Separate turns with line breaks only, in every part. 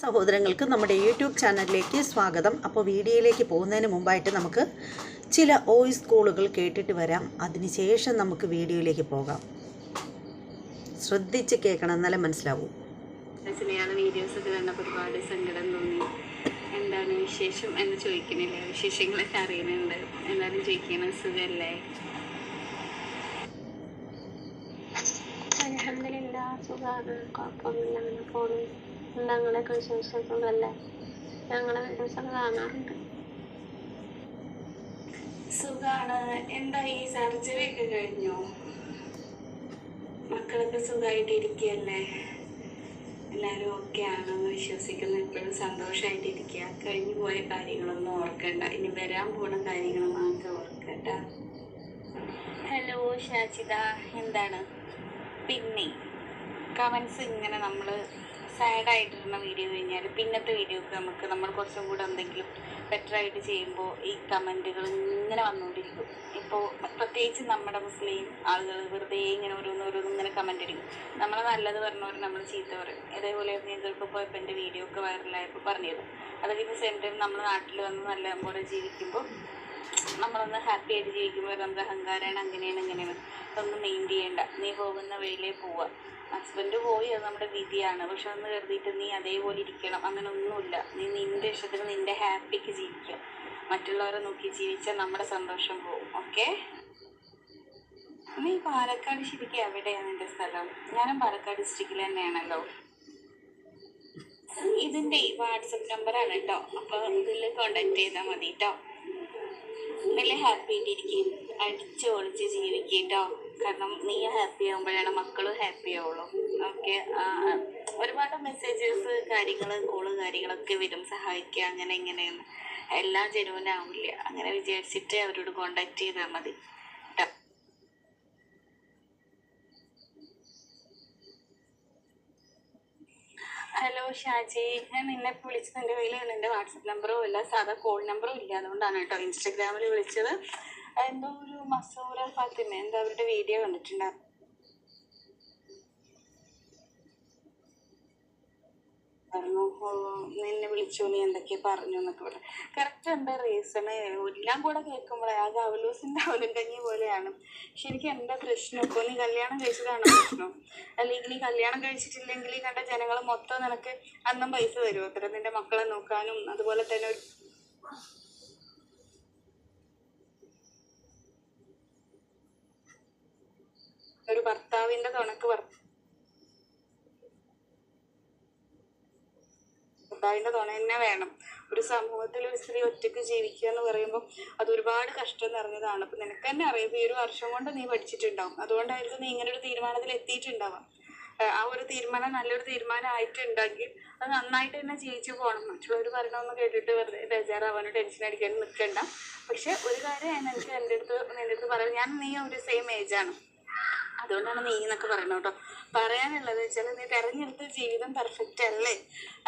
സഹോദരങ്ങൾക്ക് നമ്മുടെ യൂട്യൂബ് ചാനലിലേക്ക് സ്വാഗതം. അപ്പോൾ വീഡിയോയിലേക്ക് പോകുന്നതിന് മുമ്പായിട്ട് നമുക്ക് ചില വോയിസ് കോളുകൾ കേട്ടിട്ട് വരാം. അതിനുശേഷം നമുക്ക് വീഡിയോയിലേക്ക് പോകാം. ശ്രദ്ധിച്ച് കേൾക്കണം എന്നാലേ മനസ്സിലാവൂ.
കണ്ടപ്പോൾ ഒരുപാട് സങ്കടം തോന്നി. എന്താണ് വിശേഷം എന്ന് ചോദിക്കുന്നില്ല വിശേഷങ്ങളൊക്കെ അറിയുന്നുണ്ട്. എന്തായാലും ചോദിക്കണം സുഖല്ലേ?
അലഹമില്ല സുഖമാണ് കുഴപ്പമൊന്നുമില്ല. അങ്ങനെ പോണു. ഞങ്ങളൊക്കെ അങ്ങനെയൊക്കെ വിശേഷങ്ങളല്ലേ? ഞങ്ങളെ വീഡിയോസ് ഒക്കെ കാണാറുണ്ട്.
സുഖാണ്. എന്താ ഈ സർജറി ഒക്കെ കഴിഞ്ഞോ? മക്കളൊക്കെ സുഖമായിട്ട് ഇരിക്കുകയല്ലേ എല്ലാവരും ഓക്കെ ആണെന്ന് വിശ്വസിക്കുന്നു. എപ്പോഴും സന്തോഷമായിട്ട് ഇരിക്കുക കഴിഞ്ഞു പോയ കാര്യങ്ങളൊന്നും ഓർക്കണ്ട. ഇനി വരാൻ പോണ കാര്യങ്ങൾ മാത്രം ഓർക്കണ്ട. ഹലോ ഷാജിത എന്താണ്? പിന്നെ കമൻസ് ഇങ്ങനെ നമ്മൾ സാഡായിട്ടിരുന്ന വീഡിയോ കഴിഞ്ഞാൽ പിന്നത്തെ വീഡിയോക്ക് നമുക്ക് നമ്മൾ കുറച്ചും കൂടെ എന്തെങ്കിലും ബെറ്റർ ആയിട്ട് ചെയ്യുമ്പോൾ ഈ കമന്റുകൾ ഇങ്ങനെ വന്നുകൊണ്ടിരിക്കും ഇപ്പോൾ പ്രത്യേകിച്ച് നമ്മുടെ മുസ്ലിം ആളുകൾ വെറുതെ ഇങ്ങനെ ഓരോന്ന് ഓരോന്ന് ഇങ്ങനെ കമന്റ് അടിക്കും. നമ്മളെ നല്ലത് പറഞ്ഞവർ നമ്മൾ ചീത്ത പറയും. ഇതേപോലെ ഞാൻ ചിലപ്പോൾ പോയപ്പോൾ എന്റെ വീഡിയോ ഒക്കെ വൈറലായപ്പോൾ പറഞ്ഞത് അതൊക്കെ ഇപ്പോൾ സെയിം ടൈം നമ്മൾ നാട്ടിൽ വന്ന് നല്ല പോലെ ജീവിക്കുമ്പോൾ നമ്മളൊന്ന് ഹാപ്പി ആയിട്ട് ജീവിക്കുമ്പോൾ നമുക്ക് അഹങ്കാരമാണ് അങ്ങനെയാണ് ഇങ്ങനെയാണ്. അതൊന്നും മെയിൻ ചെയ്യേണ്ട. നീ പോകുന്ന വഴിയിലേ പോവുക ഹസ്ബൻഡ് പോയി അത് നമ്മുടെ വിധിയാണ്. പക്ഷെ അന്ന് കരുതിയിട്ട് നീ അതേപോലെ ഇരിക്കണം. അങ്ങനെ ഒന്നുമില്ല നീ നിന്റെ ഇഷ്ടത്തിന് നിന്റെ ഹാപ്പിക്ക് ജീവിക്കുക. മറ്റുള്ളവരെ നോക്കി ജീവിച്ചാൽ നമ്മുടെ സന്തോഷം പോകും. ഓക്കെ നീ പാലക്കാട് ശരിക്കും എവിടെയാണ് നിന്റെ സ്ഥലം? ഞാനും പാലക്കാട് ഡിസ്ട്രിക്റ്റിൽ തന്നെയാണല്ലോ. ഇതിന്റെ വാട്സപ്പ് ആണ് കേട്ടോ അപ്പോൾ ഇതിൽ കോണ്ടാക്ട് ചെയ്താൽ മതി കേട്ടോ നല്ല ഹാപ്പി ആയിട്ടിരിക്കും. അടിച്ചു ഒളിച്ച് ജീവിക്കും കേട്ടോ കാരണം നീ ഹാപ്പി ആകുമ്പോഴാണ് മക്കളും ഹാപ്പി ആവുള്ളൂ. ഓക്കെ ഒരുപാട് മെസ്സേജസ് കാര്യങ്ങൾ കോൾ കാര്യങ്ങളൊക്കെ വരും. സഹായിക്കുക അങ്ങനെ ഇങ്ങനെയെന്ന് എല്ലാം ജനുവനാവില്ല അങ്ങനെ വിചാരിച്ചിട്ട് അവരോട് കോണ്ടാക്ട് ചെയ്താൽ മതി. ഹലോ ഷാജി. ഞാൻ നിന്നെ വിളിച്ചത് എന്റെ കയ്യിൽ നിന്റെ വാട്സപ്പ് നമ്പറും ഇല്ല. സാധാ കോൾ നമ്പറും ഇല്ല. അതുകൊണ്ടാണ് കേട്ടോ ഇൻസ്റ്റഗ്രാമിൽ വിളിച്ചത്. എന്തോ ഒരു മസൂര ഫാത്തിമ എന്തോ അവരുടെ വീഡിയോ കണ്ടിട്ടുണ്ടായിരുന്നു നിന്നെ വിളിച്ചു നീ എന്തൊക്കെയാ പറഞ്ഞു എന്നൊക്കെ പറഞ്ഞു. കറക്റ്റ് എന്റെ റീസണ് എല്ലാം കൂടെ കേൾക്കുമ്പോഴേ ആ ഗവലൂസിന്റെ അവലും കഞ്ഞി പോലെയാണ്. ശരിക്കും എന്താ പ്രശ്നം ഇപ്പോൾ നീ കല്യാണം കഴിച്ചതാണോ പ്രശ്നം? അല്ലെങ്കിൽ നീ കല്യാണം കഴിച്ചിട്ടില്ലെങ്കിൽ കണ്ട ജനങ്ങൾ മൊത്തം നിനക്ക് അന്നും പൈസ തരുമോ അത്ര നിന്റെ മക്കളെ നോക്കാനും അതുപോലെ തന്നെ ഒരു ഭർത്താവിന്റെ തുണക്ക് ഭർത്താവ് ഭർത്താവിന്റെ തുണ തന്നെ വേണം. ഒരു സമൂഹത്തിൽ ഒരു സ്ത്രീ ഒറ്റയ്ക്ക് ജീവിക്കുക എന്ന് പറയുമ്പോൾ അത് ഒരുപാട് കഷ്ടം നിറഞ്ഞതാണ്. അപ്പൊ നിനക്ക് തന്നെ അറിയാം ഈ ഒരു വർഷം കൊണ്ട് നീ പഠിച്ചിട്ടുണ്ടാവും. അതുകൊണ്ടായിരിക്കും നീ ഇങ്ങനെ ഒരു തീരുമാനത്തിൽ എത്തിയിട്ടുണ്ടാവാം ആ ഒരു തീരുമാനം നല്ലൊരു തീരുമാനം ആയിട്ടുണ്ടെങ്കിൽ അത് നന്നായിട്ട് തന്നെ ജീവിച്ചു പോകണം. മറ്റുള്ളവർ പറയണമെന്ന് കേട്ടിട്ട് വെറുതെ ബേജാറാവാനോ ടെൻഷൻ അടിക്കാനും നിൽക്കണ്ട പക്ഷെ ഒരു കാര്യം എനിക്ക് എന്റെ അടുത്ത് നിന്റെ അടുത്ത് പറയാം. ഞാൻ നീ ഒരു സെയിം ഏജാണ് അതുകൊണ്ടാണ് നീ എന്നൊക്കെ പറയുന്നത് കേട്ടോ. പറയാനുള്ളത് വെച്ചാൽ നീ തെരഞ്ഞെടുത്ത ജീവിതം പെർഫെക്റ്റ് അല്ലേ?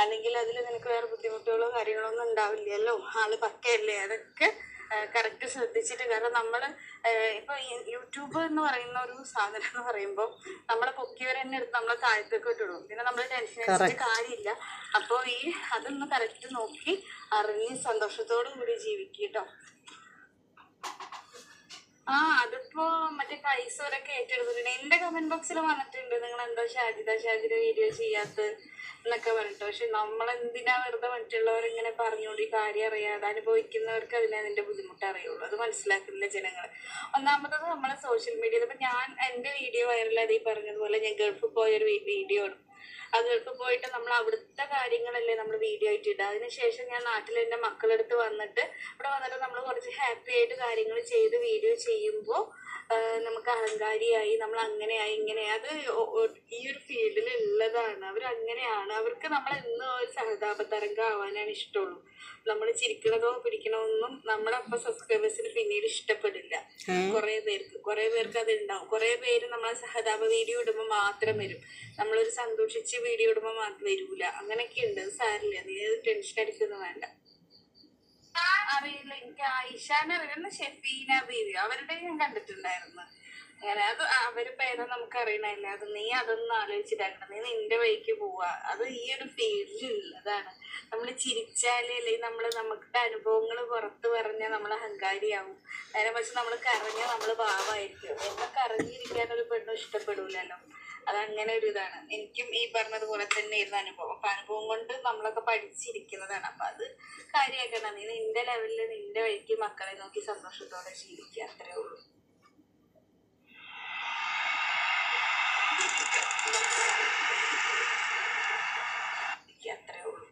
അല്ലെങ്കിൽ അതിൽ നിനക്ക് വേറെ ബുദ്ധിമുട്ടുകളോ കാര്യങ്ങളോ ഒന്നും ഉണ്ടാവില്ലല്ലോ? ആൾ പക്കയല്ലേ? അതൊക്കെ കറക്റ്റ് ശ്രദ്ധിച്ചിട്ട് കാരണം നമ്മൾ ഇപ്പൊ യൂട്യൂബ് എന്ന് പറയുന്ന ഒരു സാധനം എന്ന് പറയുമ്പോൾ നമ്മളെ പൊക്കിയവർ തന്നെ എടുത്ത് നമ്മളെ താഴത്തേക്ക് വിട്ടുള്ളൂ പിന്നെ നമ്മൾ ടെൻഷൻ അടിച്ചിട്ട് കാര്യമില്ല. അപ്പോൾ ഈ അതൊന്ന് കറക്റ്റ് നോക്കി അറിഞ്ഞ് സന്തോഷത്തോടു കൂടി ജീവിക്കുക കേട്ടോ. ആ അതിപ്പോ മറ്റേ കൈസൂരൊക്കെ ഏറ്റെടുത്തിട്ടുണ്ട്. എന്റെ കമന്റ് ബോക്സിൽ വന്നിട്ടുണ്ട്. നിങ്ങൾ എന്തോ ഷാജിത ഷാജിത വീഡിയോ ചെയ്യാത്ത എന്നൊക്കെ പറഞ്ഞിട്ട്. പക്ഷെ നമ്മൾ എന്തിനാ വെറുതെ മറ്റുള്ളവർ ഇങ്ങനെ പറഞ്ഞുകൊണ്ട് ഈ കാര്യം അറിയാതെ അനുഭവിക്കുന്നവർക്ക് അതിനെ അതിന്റെ ബുദ്ധിമുട്ട് അറിയുള്ളൂ. അത് മനസ്സിലാക്കുന്നില്ല ജനങ്ങൾ ഒന്നാമത്തത് നമ്മളെ സോഷ്യൽ മീഡിയയിൽ ഇപ്പൊ ഞാൻ എന്റെ വീഡിയോ വൈറലായത് ഈ പറഞ്ഞതുപോലെ ഞാൻ ഗൾഫിൽ പോയൊരു വീഡിയോ ആണ് ഗൾഫിൽ പോയിട്ട് നമ്മൾ അവിടുത്തെ കാര്യങ്ങളല്ലേ നമ്മൾ വീഡിയോ ആയിട്ട് ഇടുക അതിനുശേഷം ഞാൻ നാട്ടിൽ എന്റെ മക്കളെടുത്ത് വന്നിട്ട് ഇവിടെ വന്നിട്ട് നമ്മൾ കുറച്ച് ഹാപ്പി ആയിട്ട് കാര്യങ്ങൾ ചെയ്ത് വീഡിയോ ചെയ്യുമ്പോൾ നമുക്ക് അഹങ്കാരിയായി നമ്മൾ അങ്ങനെയായി ഇങ്ങനെയായി. അത് ഈ ഒരു ഫീൽഡിൽ ഉള്ളതാണ്. അവർ അങ്ങനെയാണ്. അവർക്ക് നമ്മൾ എന്നും ഒരു സഹതാപ തരംഗം ആവാനാണ് ഇഷ്ടമുള്ളൂ. നമ്മൾ ചിരിക്കണതോ പിടിക്കണോ ഒന്നും നമ്മുടെ അപ്പൊ സബ്സ്ക്രൈബേഴ്സിന് പിന്നീട് ഇഷ്ടപ്പെടില്ല. കുറെ പേർക്ക് കുറെ പേർക്ക് അത് ഉണ്ടാവും കുറെ പേര് നമ്മളെ സഹതാപ വീഡിയോ ഇടുമ്പോൾ മാത്രം വരും. നമ്മളൊരു സന്തോഷിച്ച് വീഡിയോ ഇടുമ്പോൾ മാത്രം വരൂല. അങ്ങനെയൊക്കെ ഉണ്ട് അത് സാരില്ല. നീ ടെൻഷൻ അടിക്കുന്നു വേണ്ട. അറിയില്ല. എനിക്ക് ആയിഷാനെ അറിയുന്ന ഷെഫീന ബീവി അവരുടെ ഞാൻ കണ്ടിട്ടുണ്ടായിരുന്നു. അങ്ങനെ അത് അവർ പേരെ നമുക്ക് അറിയണല്ല അത് നീ അതൊന്നും ആലോചിച്ചിട്ടാക്കണം നീ നിന്റെ വഴിക്ക് പോവാ. അത് ഈ ഒരു ഫീൽഡിൽ ഉള്ളതാണ്. നമ്മൾ ചിരിച്ചാലേ അല്ലെങ്കിൽ നമ്മൾ നമുക്ക് അനുഭവങ്ങൾ പുറത്ത് പറഞ്ഞാൽ നമ്മൾ അഹങ്കാരിയാവും. നേരെ പക്ഷെ നമ്മൾ കരഞ്ഞാൽ നമ്മൾ പാവമായിരിക്കും എന്നെ കരഞ്ഞിരിക്കാൻ ഒരു പെണ്ണും ഇഷ്ടപ്പെടൂലല്ലോ. അതങ്ങനെ ഒരു ഇതാണ്. എനിക്കും ഈ പറഞ്ഞതുപോലെ തന്നെ ഇരുന്ന അനുഭവം. അപ്പൊ അനുഭവം കൊണ്ട് നമ്മളൊക്കെ പഠിച്ചിരിക്കുന്നതാണ്. അപ്പൊ അത് കാര്യമാക്കണം നീ നിന്റെ ലെവലിൽ നിന്റെ വഴിക്ക് മക്കളെ നോക്കി സന്തോഷത്തോടെ ജീവിക്കുക. അത്രേ ഉള്ളൂ എനിക്ക് അത്രേ ഉള്ളൂ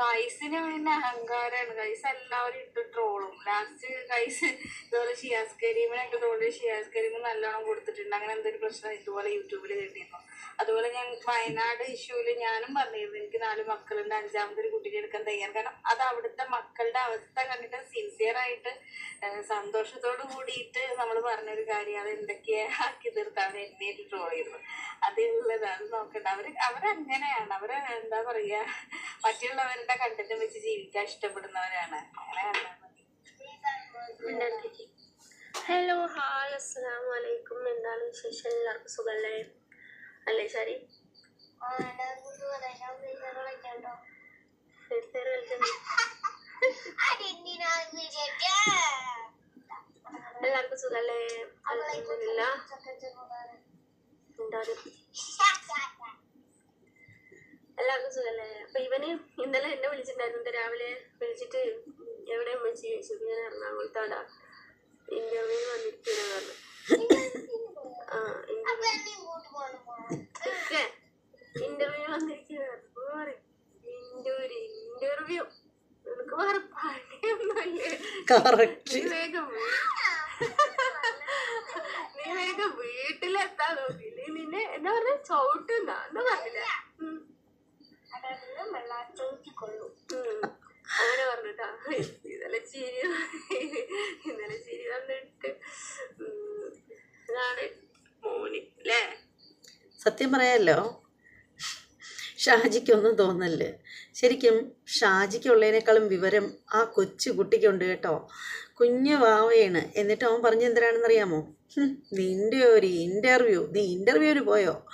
കൈസിന് പിന്നെ അഹങ്കാരാണ്. കൈസ് എല്ലാവരും ഇട്ട് ട്രോളും. ലാസ്റ്റ് കൈസ് ഇതുപോലെ ഷിയാസ് കരീമിനെ ഇട്ട് ട്രോൾ ഷിയാസ് കരീം നല്ലോണം കൊടുത്തിട്ടുണ്ട്. അങ്ങനെ എന്തൊരു പ്രശ്നം ഇതുപോലെ യൂട്യൂബിൽ കേട്ടിരുന്നു. അതുപോലെ ഞാൻ വയനാട് ഇഷ്യൂൽ ഞാനും പറഞ്ഞിരുന്നു. എനിക്ക് നാല് മക്കളുണ്ട്. അഞ്ചാമത് ഒരു കുട്ടിയെ എടുക്കാൻ തയ്യാർ കാരണം അത് അവിടുത്തെ മക്കളുടെ അവസ്ഥ കണ്ടിട്ട് സിൻസിയർ ആയിട്ട് സന്തോഷത്തോട് കൂടിയിട്ട് നമ്മൾ പറഞ്ഞൊരു കാര്യം അത് എന്തൊക്കെയാ ആക്കി തീർത്താണ് എന്നെ ട്രോൾ ചെയ്തത്. അതുള്ളത് അത് നോക്കണ്ട. അവർ അവരങ്ങനെയാണ്. അവർ എന്താ പറയാ മറ്റുള്ളവരുടെ കണ്ടന്റ് വെച്ച് ജീവിക്കാൻ ഇഷ്ടപ്പെടുന്നവരാണ്. അങ്ങനെ കണ്ടാൽ മതി
ഹലോ ഹായ് അസ്സാം വലൈക്കും എന്താണ് വിശേഷം? എല്ലാവർക്കും സുഖല്ലേ? അല്ലേ ശരി. എല്ലാവർക്കും സുഖല്ലേ? അല്ല എല്ലാവർക്കും സുഖല്ലേ? അപ്പൊ ഇവന് ഇന്നലെ എന്നെ വിളിച്ചിട്ടുണ്ടായിരുന്നു. രാവിലെ വിളിച്ചിട്ട് എവിടെ വിളിച്ചു ചോദിച്ചു? ഇങ്ങനെ ഞാൻ എറണാകുളത്താടാ. ഇന്റർവ്യൂവിന് വന്നിരിക്കുന്ന പറഞ്ഞു. ഇന്റർവ്യൂ വന്നിരിക്കുന്ന ഇന്റർവ്യൂ നിനക്ക് വേറെ പണിയൊന്നുമല്ലേ. വേഗം നീ വേഗം വീട്ടിലെത്താൻ നോക്കില്ലേ നിന്നെ എന്താ പറഞ്ഞ? ചവിട്ടുന്ന. എന്താ പറഞ്ഞില്ല. അങ്ങനെ പറഞ്ഞിട്ടാ. ഇന്നലെ ചിരി ഇന്നലെ ചിരി വന്നിട്ട്. ഇതാണ് മോന് അല്ലേ
സത്യം പറയാമല്ലോ ഷാജിക്കൊന്നും തോന്നല്ലേ? ശരിക്കും ഷാജിക്കുള്ളതിനേക്കാളും വിവരം ആ കൊച്ചു കുട്ടിക്കുണ്ട് കേട്ടോ. കുഞ്ഞു വാവയാണ്. എന്നിട്ട് അവൻ പറഞ്ഞ എന്തിനാണെന്നറിയാമോ? ഹും, നിന്റെ ഒരു ഇന്റർവ്യൂ നീ ഇന്റർവ്യൂവിന് പോയോ?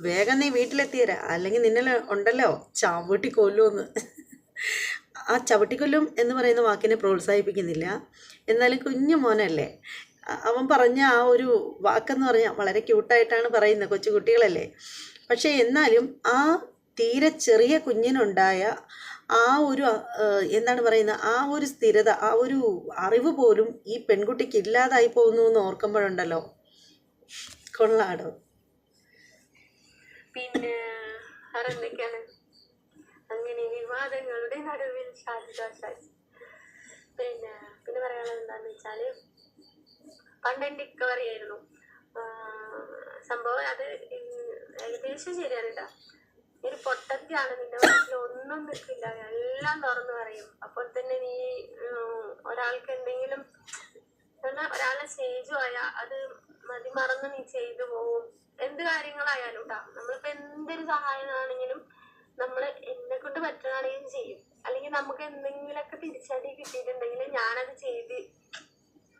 വേഗം നീ വീട്ടിലെത്തിയരാ. അല്ലെങ്കിൽ നിന്നെ ഉണ്ടല്ലോ? ചവിട്ടി കൊല്ലുമെന്ന് ആ ചവിട്ടിക്കൊല്ലും എന്ന് പറയുന്ന വാക്കിനെ പ്രോത്സാഹിപ്പിക്കുന്നില്ല. എന്നാലും കുഞ്ഞു മോനല്ലേ. അവൻ പറഞ്ഞ ആ ഒരു വാക്കെന്ന് പറഞ്ഞാൽ വളരെ ക്യൂട്ടായിട്ടാണ് പറയുന്നത് കൊച്ചു കുട്ടികളല്ലേ പക്ഷേ എന്നാലും ആ തീരെ ചെറിയ കുഞ്ഞിനുണ്ടായ ആ ഒരു എന്താണ് പറയുന്നത് ആ ഒരു സ്ഥിരത ആ ഒരു അറിവ് പോലും ഈ പെൺകുട്ടിക്ക് ഇല്ലാതായി പോകുന്നു എന്ന് ഓർക്കുമ്പോഴുണ്ടല്ലോ. കൊള്ളാടോ.
പിന്നെ അങ്ങനെ വിവാദങ്ങളുടെ നടുവിൽ പിന്നെ പിന്നെ പറയാനുള്ളത് എന്താണെന്ന് വെച്ചാൽ പണ്ട് എന്റെ ആയിരുന്നു സംഭവം അത് ഏകദേശം ശരിയാണ് കേട്ടോ നീ ഒരു പൊട്ടത്തിയാണ് നിന്റെ മനസ്സിൽ ഒന്നും നിൽക്കില്ല. എല്ലാം തുറന്നു പറയും. അപ്പോൾ തന്നെ നീ ഒരാൾക്ക് എന്തെങ്കിലും ഒരാളെ സ്റ്റേജ് പോയാൽ അത് മതി മറന്ന് നീ ചെയ്തു പോവും. എന്ത് കാര്യങ്ങളായാലും കേട്ടോ നമ്മളിപ്പോ എന്തൊരു സഹായമാണെങ്കിലും നമ്മൾ എന്നെ കൊണ്ട് പറ്റുകയാണെങ്കിലും ചെയ്യും. അല്ലെങ്കിൽ നമുക്ക് എന്തെങ്കിലുമൊക്കെ തിരിച്ചടി കിട്ടിയിട്ടുണ്ടെങ്കിൽ ഞാനത് ചെയ്ത്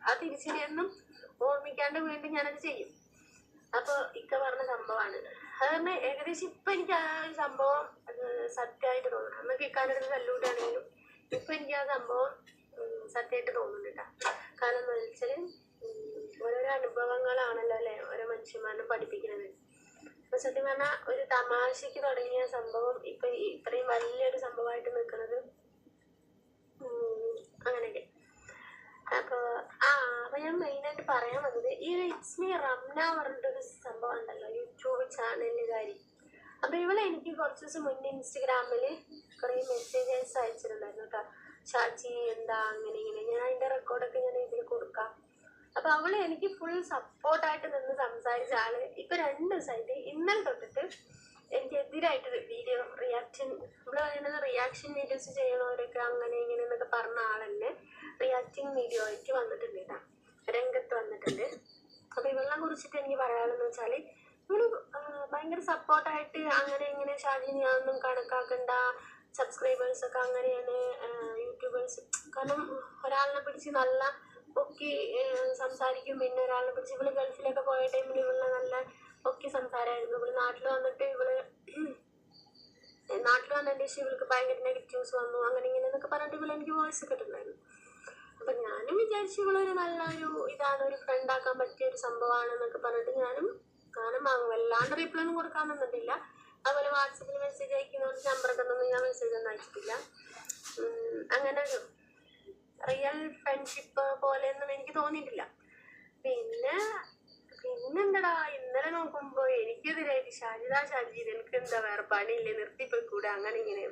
ആ തിരിച്ചടിയൊന്നും ഓർമ്മിക്കാണ്ട് വീണ്ടും ഞാനത് ചെയ്യും. അപ്പൊ ഇക്ക പറഞ്ഞ സംഭവമാണ് അതുകൊണ്ട് ഏകദേശം ഇപ്പൊ എനിക്ക് ആ ഒരു സംഭവം അത് സത്യമായിട്ട് തോന്നുന്നു. അന്നൊക്കെ ഇക്കാലത്ത് തല്ലൂട്ടാണെങ്കിലും ഇപ്പൊ എനിക്ക് ആ സംഭവം സത്യമായിട്ട് തോന്നുന്നുണ്ട് കാരണം എന്ന് വെച്ചാൽ ഉം, ഓരോരോ അനുഭവങ്ങളാണല്ലോ അല്ലെ? ഓരോ മനുഷ്യന്മാരെ പഠിപ്പിക്കുന്നത്. അപ്പൊ സത്യം പറഞ്ഞാൽ ഒരു തമാശക്ക് തുടങ്ങിയ സംഭവം ഇപ്പൊ ഇത്രയും വലിയൊരു സംഭവമായിട്ട് നിൽക്കുന്നത് അങ്ങനെയൊക്കെ. അപ്പൊ ആ അപ്പൊ ഞാൻ മെയിൻ ആയിട്ട് പറയാൻ വന്നത് ഈ ഇറ്റ്സ് മീ റംന പറഞ്ഞിട്ടൊരു സംഭവം ഉണ്ടല്ലോ യൂട്യൂബ് ചാനലുകാരി അപ്പൊ ഇവളെ എനിക്ക് കുറച്ച് ദിവസം മുന്നേ ഇൻസ്റ്റഗ്രാമിൽ കുറേ മെസ്സേജസ് അയച്ചിട്ടുണ്ടായിരുന്നു കേട്ടോ. ചാച്ചി എന്താ അങ്ങനെ ഇങ്ങനെ. ഞാൻ അതിന്റെ റെക്കോർഡൊക്കെ ഞാൻ ഇതിൽ കൊടുക്കാം. അപ്പൊ അവൾ എനിക്ക് ഫുൾ സപ്പോർട്ടായിട്ട് നിന്ന് സംസാരിച്ച ആൾ ഇപ്പൊ രണ്ട് ദിവസമായിട്ട് ഇന്നലെ തൊട്ടിട്ട് എനിക്ക് വീഡിയോ റിയാക്ഷൻ നമ്മൾ പറയുന്നത് റിയാക്ഷൻ വീഡിയോസ് ചെയ്യുന്നവരൊക്കെ അങ്ങനെ ഇങ്ങനെ എന്നൊക്കെ പറഞ്ഞ ആളെന്നെ റിയാക്ടിങ് വീഡിയോ ആയിട്ട് വന്നിട്ടുണ്ട് കേട്ടോ രംഗത്ത് വന്നിട്ടുണ്ട്. അപ്പൊ ഇവളെ കുറിച്ചിട്ട് എനിക്ക് പറയാനുള്ളതെന്ന് വെച്ചാൽ ഇവൾ ഭയങ്കര സപ്പോർട്ടായിട്ട് അങ്ങനെ ഇങ്ങനെ ഷാജി ഞാനൊന്നും കണക്കാക്കണ്ട. സബ്സ്ക്രൈബേഴ്സ് ഒക്കെ അങ്ങനെയാണ് യൂട്യൂബേഴ്സ് കാരണം ഒരാളിനെ പിടിച്ച് നല്ല പൊക്കി സംസാരിക്കും. പിന്നെ ഒരാളിനെ പിടിച്ച് ഇവൾ ഗൾഫിലൊക്കെ പോയ ടൈമിൽ ഇവളെ നല്ല പൊക്കി സംസാരമായിരുന്നു ഇവൾ നാട്ടിൽ വന്നിട്ട് ഇവൾ നാട്ടിൽ വന്നതിന്റെ ശേഷം ഇവൾക്ക് ഭയങ്കര നെഗറ്റീവ്സ് വന്നു. അങ്ങനെ ഇങ്ങനെ എന്നൊക്കെ പറഞ്ഞിട്ട് ഇവൾ എനിക്ക് വോയിസ് കിട്ടുന്നുണ്ടായിരുന്നു അപ്പൊ ഞാനും വിചാരിച്ചു ഇവളൊരു നല്ലൊരു ഇതാണ് ഒരു ഫ്രണ്ട് ആക്കാൻ പറ്റിയ ഒരു സംഭവമാണ് എന്നൊക്കെ പറഞ്ഞിട്ട് ഞാനും ഞാനും വല്ലാണ്ട് റിപ്ലൈ ഒന്നും കൊടുക്കാൻ നിന്നിട്ടില്ല. അതുപോലെ വാട്സപ്പിൽ മെസ്സേജ് അയക്കുന്നവർക്ക് നമ്പറൊക്കെ ഒന്നും ഞാൻ മെസ്സേജ് ഒന്നും അയച്ചിട്ടില്ല. അങ്ങനെ റിയൽ ഫ്രണ്ട്ഷിപ്പ് പോലെയൊന്നും എനിക്ക് തോന്നിയിട്ടില്ല. പിന്നെ പിന്നെന്താടാ ഇന്നലെ നോക്കുമ്പോ എനിക്കെതിരായിട്ട് ഷാജിദ ഷാജി എനിക്ക് എന്താ വേറെ പണിയില്ലേ? നിർത്തിപ്പോയിക്കൂടെ അങ്ങനെ ഇങ്ങനെ.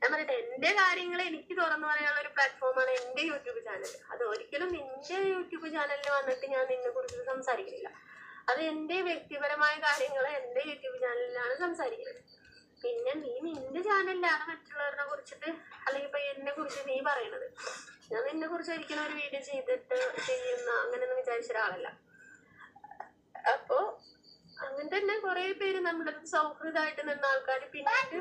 ഞാൻ പറയട്ടെ എന്റെ കാര്യങ്ങൾ എനിക്ക് തുറന്നു പറയാനുള്ള ഒരു പ്ലാറ്റ്ഫോമാണ് എന്റെ യൂട്യൂബ് ചാനൽ അത് ഒരിക്കലും നിന്റെ യൂട്യൂബ് ചാനലിൽ വന്നിട്ട് ഞാൻ നിന്നെ കുറിച്ച് സംസാരിക്കുന്നില്ല അത് എന്റെ വ്യക്തിപരമായ കാര്യങ്ങൾ എന്റെ യൂട്യൂബ് ചാനലിലാണ് സംസാരിക്കുന്നത് പിന്നെ നീ നിന്റെ ചാനലിലാണ് മറ്റുള്ളവരെ കുറിച്ചിട്ട് അല്ലെങ്കിൽ ഇപ്പൊ എന്നെ കുറിച്ച് നീ പറയണത്. ഞാൻ നിന്നെ കുറിച്ച് ഒരിക്കലും ഒരു വീഡിയോ ചെയ്തിട്ട് ചെയ്യുന്ന അങ്ങനെയൊന്നും വിചാരിച്ച ഒരാളല്ല. അപ്പോ അങ്ങനെ തന്നെ കുറെ പേര് നമ്മുടെ സൗഹൃദമായിട്ട് നിന്ന ആൾക്കാർ പിന്നീട്?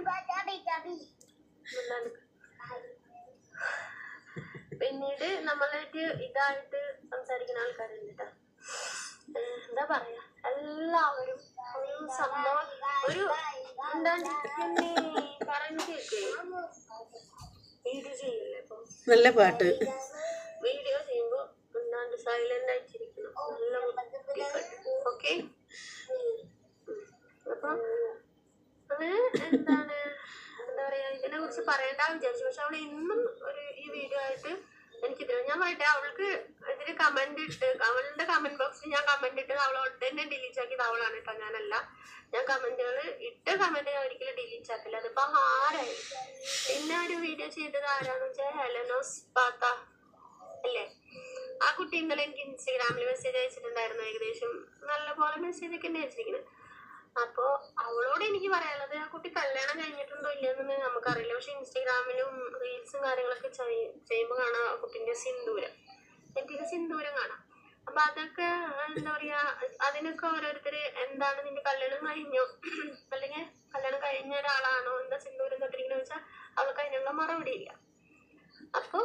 പിന്നീട് നമ്മളായിട്ട് ഇതായിട്ട് സംസാരിക്കുന്ന ആൾക്കാരുണ്ട് കേട്ടോ എന്താ പറയാ? എല്ലാവരും ഒരു സംഭവം ഒരു എന്താണ് പറഞ്ഞു കേൾക്കേ? വീഡിയോ ചെയ്യില്ലേ ഇപ്പൊ?
നല്ല പാട്ട്.
വീഡിയോ ചെയ്യുമ്പോ ഒന്നാണ്ട് സൈലന്റ് ആയിട്ടിരിക്കണം. നല്ല ഓക്കെ അപ്പൊ അങ്ങനെ എന്താണ്? എന്താ പറയാ? ഇതിനെ കുറിച്ച് പറയണ്ട വിചാരിച്ചു. പക്ഷെ അവൾ ഇന്നും ഒരു ഈ വീഡിയോ ആയിട്ട് എനിക്ക് ഇത് ഞാൻ പറയട്ടെ. അവൾക്ക് ഇതിന് കമന്റ് ഇട്ട് അവളുടെ കമന്റ് ബോക്സിൽ ഞാൻ കമന്റ് ഇട്ടത് അവൾ ഉടനെ ഡിലീറ്റ് ആക്കിയത് അവളാണ് കേട്ടോ. ഞാനല്ല. ഞാൻ കമന്റുകൾ ഇട്ട കമന്റ് ഞാൻ ഒരിക്കലും ഡിലീറ്റ് ആക്കില്ല. അതിപ്പോ ആരായി? പിന്നെ ഒരു വീഡിയോ ചെയ്തത് ആരാന്ന് വെച്ചാൽ ഹെലനോസ് പാത്ത. അല്ലേ? ആ കുട്ടി ഇന്നലെ എനിക്ക് ഇൻസ്റ്റഗ്രാമിൽ മെസ്സേജ് അയച്ചിട്ടുണ്ടായിരുന്നു ഏകദേശം നല്ല പോലെ മെസ്സേജ് ഒക്കെ തന്നെ അയച്ചിരിക്കുന്നത് അപ്പോ അവളോട് എനിക്ക് പറയാനുള്ളത് ആ കുട്ടി കല്യാണം കഴിഞ്ഞിട്ടുണ്ടോ ഇല്ലയെന്ന് നമുക്കറിയില്ല. പക്ഷെ ഇൻസ്റ്റഗ്രാമിലും റീൽസും കാര്യങ്ങളൊക്കെ ചെയ്യുമ്പോൾ കാണാം ആ കുട്ടിന്റെ സിന്ദൂരം. എനിക്കൊക്കെ സിന്ദൂരം കാണാം. അപ്പൊ അതൊക്കെ എന്താ പറയാ അതിനൊക്കെ ഓരോരുത്തര് എന്താണ് നിന്റെ കല്യാണം കഴിഞ്ഞോ? അല്ലെങ്കിൽ കല്യാണം കഴിഞ്ഞ ഒരാളാണോ എന്താ സിന്ദൂരം തൊട്ടിരിക്കുന്നത് വെച്ചാൽ അവൾക്ക് അതിനുള്ള മറുപടി ഇല്ല. അപ്പൊ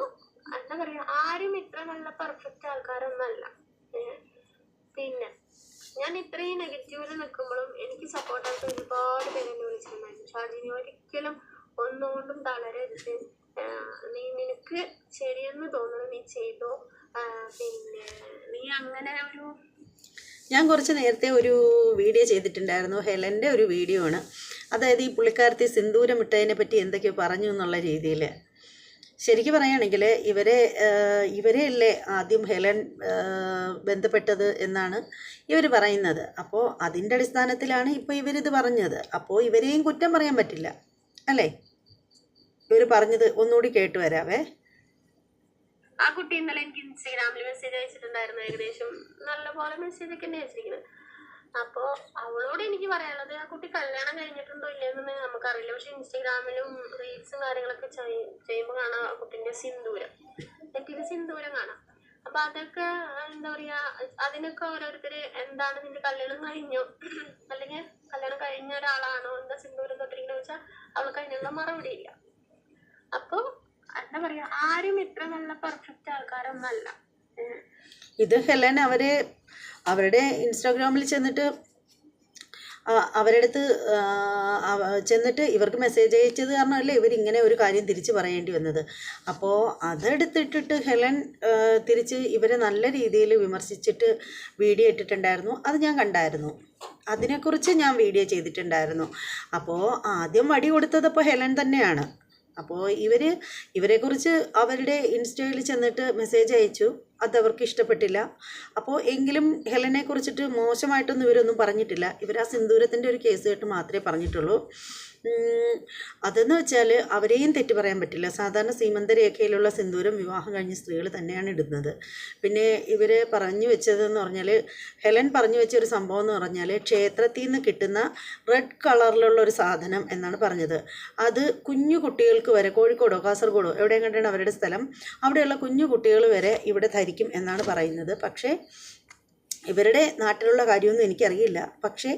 എന്താ പറയാ ആരും ഇത്ര നല്ല പെർഫെക്റ്റ് ആൾക്കാരൊന്നല്ല? പിന്നെ ഞാൻ ഇത്രയും നെഗറ്റീവിൽ നിൽക്കുമ്പോഴും എനിക്ക് സപ്പോർട്ടായിട്ട് ഒരുപാട് പേര് എന്നെ വിളിച്ചിട്ടുണ്ടായിരുന്നു. ഷാജിനി ഒരിക്കലും ഒന്നുകൊണ്ടും തളരരുത്. നീ നിനക്ക് ശരിയെന്ന് തോന്നുന്നു നീ ചെയ്തോ. പിന്നെ നീ അങ്ങനെ ഒരു
ഞാൻ കുറച്ച് നേരത്തെ ഒരു വീഡിയോ ചെയ്തിട്ടുണ്ടായിരുന്നു. ഹെലന്റെ ഒരു വീഡിയോ ആണ്. അതായത് ഈ പുള്ളിക്കാരത്തി സിന്ദൂരം ഇട്ടതിനെ പറ്റി എന്തൊക്കെയോ പറഞ്ഞു എന്നുള്ള രീതിയിൽ ശരിക്കും പറയുകയാണെങ്കിൽ ഇവരെ ഇവരെ ഇവരെയല്ലേ ആദ്യം ഹെലൻ ബന്ധപ്പെട്ടത് എന്നാണ് ഇവർ പറയുന്നത്. അപ്പോൾ അതിന്റെ അടിസ്ഥാനത്തിലാണ് ഇപ്പോൾ ഇവരിത് പറഞ്ഞത്. അപ്പോൾ ഇവരെയും കുറ്റം പറയാൻ പറ്റില്ല. അല്ലേ? ഇവർ പറഞ്ഞത് ഒന്നുകൂടി കേട്ടു വരാവേ.
ആ കുട്ടി ഇന്നലെ എനിക്ക് ഇൻസ്റ്റാഗ്രാമിൽ മെസ്സേജ് അയച്ചിട്ടുണ്ടായിരുന്നു. ഏകദേശം നല്ല പോലെ മെസ്സേജ് ഒക്കെ തന്നെ അയച്ചിരിക്കുന്നത് അപ്പോ അവളോട് എനിക്ക് പറയാനുള്ളത് ആ കുട്ടി കല്യാണം കഴിഞ്ഞിട്ടുണ്ടോ ഇല്ലയെന്ന് നമുക്കറിയില്ല. പക്ഷെ ഇൻസ്റ്റാഗ്രാമിലും റീൽസും കാര്യങ്ങളൊക്കെ ചെയ്- ചെയ്യുമ്പോൾ കാണാം ആ കുട്ടിന്റെ സിന്ദൂരം. നെറ്റിയിൽ സിന്ദൂരം കാണാം. അപ്പൊ അതൊക്കെ എന്താ പറയാ അതിനൊക്കെ ഓരോരുത്തര് എന്താണ് നിന്റെ കല്യാണം കഴിഞ്ഞോ? അല്ലെങ്കിൽ കല്യാണം കഴിഞ്ഞ ഒരാളാണോ? എന്താ സിന്ദൂരം തൊട്ടിരിക്കുന്നത് വെച്ചാൽ അവൾക്ക് അതിനുള്ള മറുപടി ഇല്ല. അപ്പൊ എന്താ പറയാ ആരും ഇത്ര നല്ല പെർഫെക്റ്റ് ആൾക്കാരൊന്നല്ല
ഇത് ഹെലൻ അവരെ അവരുടെ ഇൻസ്റ്റാഗ്രാമിൽ ചെന്നിട്ട് അവരുടെ അടുത്ത് ചെന്നിട്ട് ഇവർക്ക് മെസ്സേജ് അയച്ചത് കാരണമല്ലേ ഇവരിങ്ങനെ ഒരു കാര്യം തിരിച്ച് പറയേണ്ടി വന്നത്. അപ്പോൾ അതെടുത്തിട്ടിട്ട് ഹെലൻ തിരിച്ച് ഇവരെ നല്ല രീതിയിൽ വിമർശിച്ചിട്ട് വീഡിയോ ഇട്ടിട്ടുണ്ടായിരുന്നു. അത് ഞാൻ കണ്ടായിരുന്നു. അതിനെക്കുറിച്ച് ഞാൻ വീഡിയോ ചെയ്തിട്ടുണ്ടായിരുന്നു. അപ്പോൾ ആദ്യം വടി കൊടുത്തത് അപ്പോൾ ഹെലൻ തന്നെയാണ്. അപ്പോൾ ഇവർ ഇവരെക്കുറിച്ച് അവരുടെ ഇൻസ്റ്റയിൽ ചെന്നിട്ട് മെസ്സേജ് അയച്ചു. അത് അവർക്ക് ഇഷ്ടപ്പെട്ടില്ല അപ്പോൾ എങ്കിലും ഹെലനെ കുറിച്ചിട്ട് മോശമായിട്ടൊന്നും ഇവരൊന്നും പറഞ്ഞിട്ടില്ല. ഇവർ ആ സിന്ദൂരത്തിന്റെ ഒരു കേസ് കേട്ട് മാത്രമേ പറഞ്ഞിട്ടുള്ളൂ. അതെന്ന് വെച്ചാൽ അവരെയും തെറ്റ് പറയാൻ പറ്റില്ല. സാധാരണ സീമന്തരേഖയിലുള്ള സിന്ദൂരം വിവാഹം കഴിഞ്ഞ സ്ത്രീകൾ തന്നെയാണ് ഇടുന്നത്. പിന്നെ ഇവർ പറഞ്ഞു വെച്ചതെന്ന് പറഞ്ഞാൽ ഹെലൻ പറഞ്ഞു വെച്ച ഒരു സംഭവം എന്ന് പറഞ്ഞാൽ ക്ഷേത്രത്തിൽ നിന്ന് കിട്ടുന്ന റെഡ് കളറിലുള്ള ഒരു സാധനം എന്നാണ് പറഞ്ഞത്. അത് കുഞ്ഞു കുട്ടികൾക്ക് വരെ കോഴിക്കോടോ കാസർഗോഡോ എവിടെയും കണ്ടാണ് അവരുടെ സ്ഥലം. അവിടെയുള്ള കുഞ്ഞു കുട്ടികൾ വരെ ഇവിടെ ധരിക്കും എന്നാണ് പറയുന്നത്. പക്ഷേ ഇവരുടെ നാട്ടിലുള്ള കാര്യമൊന്നും എനിക്കറിയില്ല. പക്ഷേ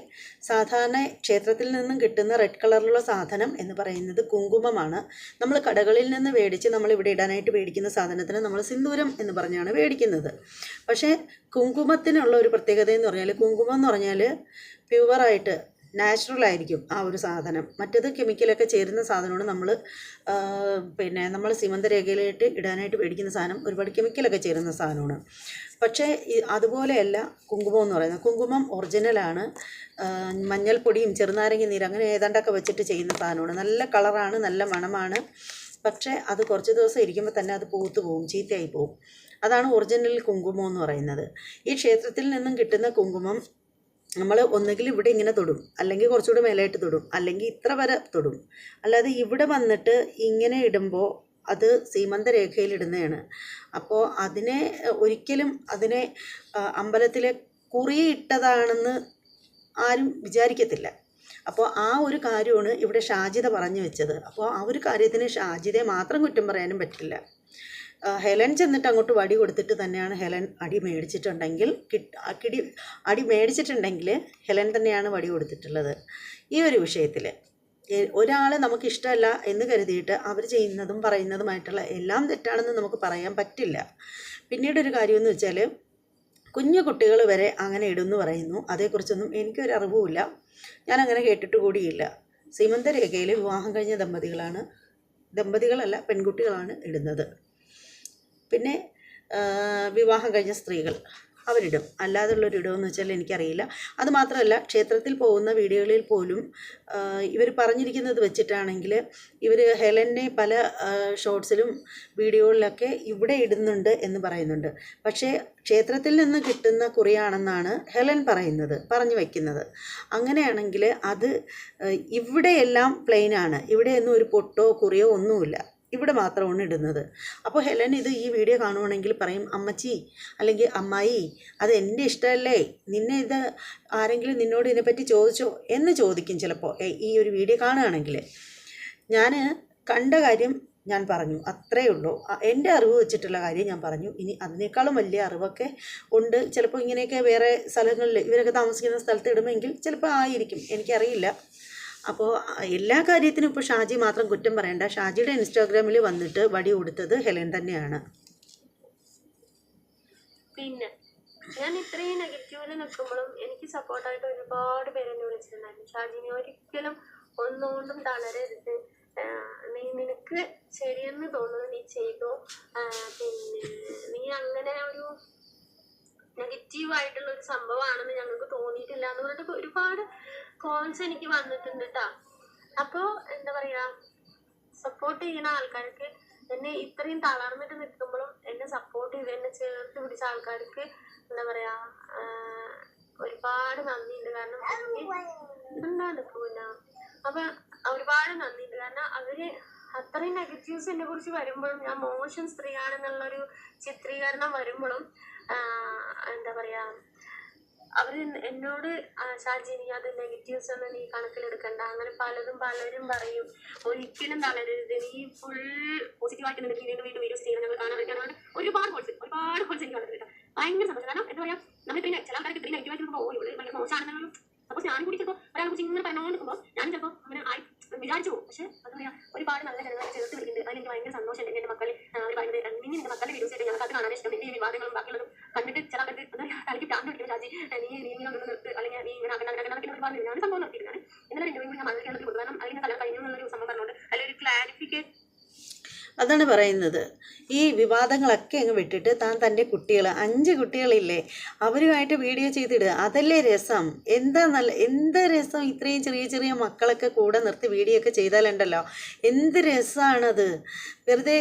സാധാരണ ക്ഷേത്രത്തിൽ നിന്നും കിട്ടുന്ന റെഡ് കളറിലുള്ള സാധനം എന്ന് പറയുന്നത് കുങ്കുമമാണ്. നമ്മൾ കടകളിൽ നിന്ന് മേടിച്ച് നമ്മൾ ഇവിടെ ഇടാനായിട്ട് മേടിക്കുന്ന സാധനത്തിന് നമ്മൾ സിന്ദൂരം എന്ന് പറഞ്ഞാണ് മേടിക്കുന്നത്. പക്ഷേ കുങ്കുമത്തിനുള്ള ഒരു പ്രത്യേകത എന്ന് പറഞ്ഞാൽ കുങ്കുമം എന്ന് പറഞ്ഞാൽ പ്യുവറായിട്ട് നാച്ചുറൽ ആയിരിക്കും ആ ഒരു സാധനം. മറ്റത് കെമിക്കലൊക്കെ ചേരുന്ന സാധനമാണ് നമ്മൾ പിന്നെ നമ്മൾ സീമന്തരേഖയിലായിട്ട് ഇടാനായിട്ട് മേടിക്കുന്ന സാധനം ഒരുപാട് കെമിക്കലൊക്കെ ചേരുന്ന സാധനമാണ്. പക്ഷേ അതുപോലെയല്ല കുങ്കുമം എന്ന് പറയുന്നത്. കുങ്കുമം ഒറിജിനലാണ് മഞ്ഞൾപ്പൊടിയും ചെറുനാരങ്ങ നീര് അങ്ങനെ ഏതാണ്ടൊക്കെ വെച്ചിട്ട് ചെയ്യുന്ന സാധനമാണ്. നല്ല കളറാണ് നല്ല മണമാണ്. പക്ഷേ അത് കുറച്ച് ദിവസം ഇരിക്കുമ്പോൾ തന്നെ അത് പൂത്ത് പോവും ചീത്തയായി പോവും. അതാണ് ഒറിജിനൽ കുങ്കുമം എന്ന് പറയുന്നത്. ഈ ക്ഷേത്രത്തിൽ നിന്നും കിട്ടുന്ന കുങ്കുമം നമ്മൾ ഒന്നുകിൽ ഇവിടെ ഇങ്ങനെ തൊടും അല്ലെങ്കിൽ കുറച്ചുകൂടെ മേലായിട്ട് തൊടും അല്ലെങ്കിൽ ഇത്ര വരെ തൊടും. അല്ലാതെ ഇവിടെ വന്നിട്ട് ഇങ്ങനെ ഇടുമ്പോൾ അത് സീമന്ത രേഖയിൽ ഇടുന്നതാണ്. അപ്പോൾ അതിനെ ഒരിക്കലും അതിനെ അമ്പലത്തിലെ കുറിയിട്ടതാണെന്ന് ആരും വിചാരിക്കത്തില്ല. അപ്പോൾ ആ ഒരു കാര്യമാണ് ഇവിടെ ഷാജിത പറഞ്ഞു വെച്ചത്. അപ്പോൾ ആ ഒരു കാര്യത്തിന് ഷാജിതയെ മാത്രം കുറ്റം പറയാനും പറ്റില്ല. ഹെലൻ ചെന്നിട്ട് അങ്ങോട്ട് വടി കൊടുത്തിട്ട് തന്നെയാണ് ഹെലൻ അടി മേടിച്ചിട്ടുണ്ടെങ്കിൽ കിട്ട് കിടി അടി മേടിച്ചിട്ടുണ്ടെങ്കിൽ ഹെലൻ തന്നെയാണ് വടി കൊടുത്തിട്ടുള്ളത്. ഈ ഒരു വിഷയത്തിൽ ഒരാളെ നമുക്ക് ഇഷ്ടമല്ല എന്ന് കരുതിയിട്ട് അവർ ചെയ്യുന്നതും പറയുന്നതുമായിട്ടുള്ള എല്ലാം തെറ്റാണെന്ന് നമുക്ക് പറയാൻ പറ്റില്ല. പിന്നീട് ഒരു കാര്യമെന്ന് വെച്ചാൽ കുഞ്ഞു കുട്ടികൾ വരെ അങ്ങനെ ഇടുമെന്ന് പറയുന്നു. അതേക്കുറിച്ചൊന്നും എനിക്കൊരു അറിവുമില്ല. ഞാൻ അങ്ങനെ കേട്ടിട്ട് കൂടിയില്ല. സീമന്ത രേഖയിൽ വിവാഹം കഴിഞ്ഞ ദമ്പതികളാണ് ദമ്പതികളല്ല പെൺകുട്ടികളാണ് ഇടുന്നത്. പിന്നെ വിവാഹം കഴിഞ്ഞ സ്ത്രീകൾ അവരിടും. അല്ലാതുള്ളൊരു ഇടുമെന്ന് വെച്ചാൽ എനിക്കറിയില്ല. അതുമാത്രമല്ല ക്ഷേത്രത്തിൽ പോകുന്ന വീഡിയോകളിൽ പോലും ഇവർ പറഞ്ഞിരിക്കുന്നത് വെച്ചിട്ടാണെങ്കിൽ ഇവർ ഹെലനെ പല ഷോർട്സിലും വീഡിയോകളിലൊക്കെ ഇവിടെ ഇടുന്നുണ്ട് എന്ന് പറയുന്നുണ്ട്. പക്ഷേ ക്ഷേത്രത്തിൽ നിന്ന് കിട്ടുന്ന കുറിയാണെന്നാണ് ഹെലൻ പറയുന്നത് പറഞ്ഞു വയ്ക്കുന്നത് അങ്ങനെയാണെങ്കിൽ അത് ഇവിടെയെല്ലാം പ്ലെയിനാണ് ഇവിടെയൊന്നും ഒരു പൊട്ടോ കുറിയോ ഒന്നുമില്ല. ഇവിടെ മാത്രമാണ് ഇടുന്നത്. അപ്പോൾ ഹെലൻ ഇത് ഈ വീഡിയോ കാണുവാണെങ്കിൽ പറയും അമ്മച്ചി അല്ലെങ്കിൽ അമ്മായി അത് എന്റെ ഇഷ്ടമല്ലേ? നിന്നെ ഇത് ആരെങ്കിലും നിന്നോട് ഇതിനെപ്പറ്റി ചോദിച്ചോ? എന്ന് ചോദിക്കും ചിലപ്പോൾ ഈ ഒരു വീഡിയോ കാണുകയാണെങ്കിൽ. ഞാൻ കണ്ട കാര്യം ഞാൻ പറഞ്ഞു അത്രയേ ഉള്ളൂ. എന്റെ അറിവ് വെച്ചിട്ടുള്ള കാര്യം ഞാൻ പറഞ്ഞു. ഇനി അതിനേക്കാളും വലിയ അറിവൊക്കെ ഉണ്ട്. ചിലപ്പോൾ ഇങ്ങനെയൊക്കെ വേറെ സ്ഥലങ്ങളിൽ ഇവരൊക്കെ താമസിക്കുന്ന സ്ഥലത്ത് ഇടുമെങ്കിൽ ചിലപ്പോൾ ആയിരിക്കും. എനിക്കറിയില്ല. അപ്പോൾ എല്ലാ കാര്യത്തിനും ഇപ്പോൾ ഷാജി മാത്രം കുറ്റം പറയണ്ട. ഷാജിയുടെ ഇൻസ്റ്റാഗ്രാമിൽ വന്നിട്ട് വടി കൊടുത്തത് ഹെലൻ തന്നെയാണ്.
പിന്നെ ഞാൻ ഇത്രയും നെഗറ്റീവിൽ നിൽക്കുമ്പോഴും എനിക്ക് സപ്പോർട്ടായിട്ട് ഒരുപാട് പേര് വിളിച്ചിട്ടുണ്ടായിരുന്നു. ഷാജിനെ ഒരിക്കലും ഒന്നുകൊണ്ടും തളരരുത്. നീ നിനക്ക് ശരിയെന്ന് തോന്നുന്നു നീ ചെയ്തോ? പിന്നെ നീ അങ്ങനെ ഒരു നെഗറ്റീവ് ആയിട്ടുള്ള ഒരു സംഭവമാണെന്ന് ഞങ്ങൾക്ക് തോന്നിയിട്ടില്ല എന്ന് പറഞ്ഞിട്ട് ഒരുപാട് കോൾസ് എനിക്ക് വന്നിട്ടുണ്ട് ട്ടാ. അപ്പോൾ എന്താ പറയാ സപ്പോർട്ട് ചെയ്യുന്ന ആൾക്കാർക്ക് എന്നെ ഇത്രയും തളർന്നിട്ട് നിൽക്കുമ്പോഴും എന്നെ സപ്പോർട്ട് ചെയ്ത് എന്നെ ചേർത്ത് പിടിച്ച ആൾക്കാർക്ക് എന്താ പറയാ ഒരുപാട് നന്ദിയുണ്ട്. കാരണം എന്താണ് പൂന അപ്പൊ ഒരുപാട് നന്ദിയുണ്ട്. കാരണം അവർ അത്രയും നെഗറ്റീവ്സ് എന്നെ കുറിച്ച് വരുമ്പോഴും ഞാൻ മോശം സ്ത്രീയാണെന്നുള്ളൊരു ചിത്രീകരണം വരുമ്പോഴും എന്താ പറയാ അവർ എന്നോട് ഷാജി നീ അത് നെഗറ്റീവ്സ് ഒന്നും നീ കണക്കിലെടുക്കണ്ട. അങ്ങനെ പലതും പലരും പറയും. ഒരിക്കലും തളരരുത്. നീ ഫുൾ പോസിറ്റീവായിട്ട് നിന്നിട്ട് വീണ്ടും വീണ്ടും വീഡിയോസ് ചെയ്യണം ഞങ്ങൾ കാണാൻ വേണ്ടിയാണ്. ഒരുപാട് കോൾസ് ഒരുപാട് കോൾസ് എനിക്ക് വന്നിട്ടുണ്ട് ഭയങ്കര സന്തോഷം. കാരണം എന്താ പറയാ നമ്മൾ ഇത്രയും ചില ആൾക്കാർക്ക് ഇത്രയും നെഗറ്റീവായിട്ട് നോക്കുമ്പോൾ ഓ ഇവൾ ഭയങ്കര മോശമാണെന്നുള്ളൂ സപ്പോസ് ഞാൻ കൂടി ചിലപ്പോൾ ഒരാളെ കുറിച്ച് ഇങ്ങനെ പറഞ്ഞുകൊണ്ടിരിക്കുമ്പോൾ ഞാൻ ചിലപ്പോൾ അങ്ങനെ ആയി വിചാരിച്ചു പോകും പക്ഷേ എന്താ പറയാ ഒരുപാട് നല്ല ജനങ്ങളെ ചേർത്ത് വിളിക്കുന്നുണ്ട് അതിൽ എനിക്ക് ഭയങ്കര സന്തോഷമുണ്ട്. എന്റെ മക്കളെ അവർ പറയുന്നത് നീ നിന്റെ മക്കളുടെ വീഡിയോസ് ആയിട്ട് ഞങ്ങൾക്ക് അത് കാണാൻ ഇഷ്ടം. ഈ വിവാദങ്ങളും ബാക്കിയുള്ളതും കണ്ടിട്ട് ചില കണ്ടിട്ട് എന്താ പറയാ തലയ്ക്ക് പ്രാന്ത് പിടിക്കും രാജി. നീ നീ ഒന്ന് നിർത്ത്. അല്ലെങ്കിൽ നീ ഇങ്ങനെ അങ്ങനെ അങ്ങനെ അങ്ങനെ ഒരുപാട് ഞാൻ സംഭവം നിർത്തിയിട്ടാണ് ഇന്നലെ ഇന്റർവ്യൂ ഞാൻ മലയാളത്തിൽ കാരണം അതിന് കല കഴിഞ്ഞു എന്നുള്ളൊരു സംഭവം പറഞ്ഞുകൊണ്ട് അതിലൊരു ക്ലാരിഫിക്കേഷൻ
അതാണ് പറയുന്നത്. ഈ വിവാദങ്ങളൊക്കെ അങ്ങ് വിട്ടിട്ട് താൻ തന്റെ കുട്ടികൾ അഞ്ച് കുട്ടികളില്ലേ അവരുമായിട്ട് വീഡിയോ ചെയ്തിടുക. അതല്ലേ രസം? എന്താ നല്ല എന്ത് രസം ഇത്രയും ചെറിയ ചെറിയ മക്കളൊക്കെ കൂടെ നിർത്തി വീഡിയോ ഒക്കെ ചെയ്താലുണ്ടല്ലോ? എന്ത് രസമാണത് വെറുതെ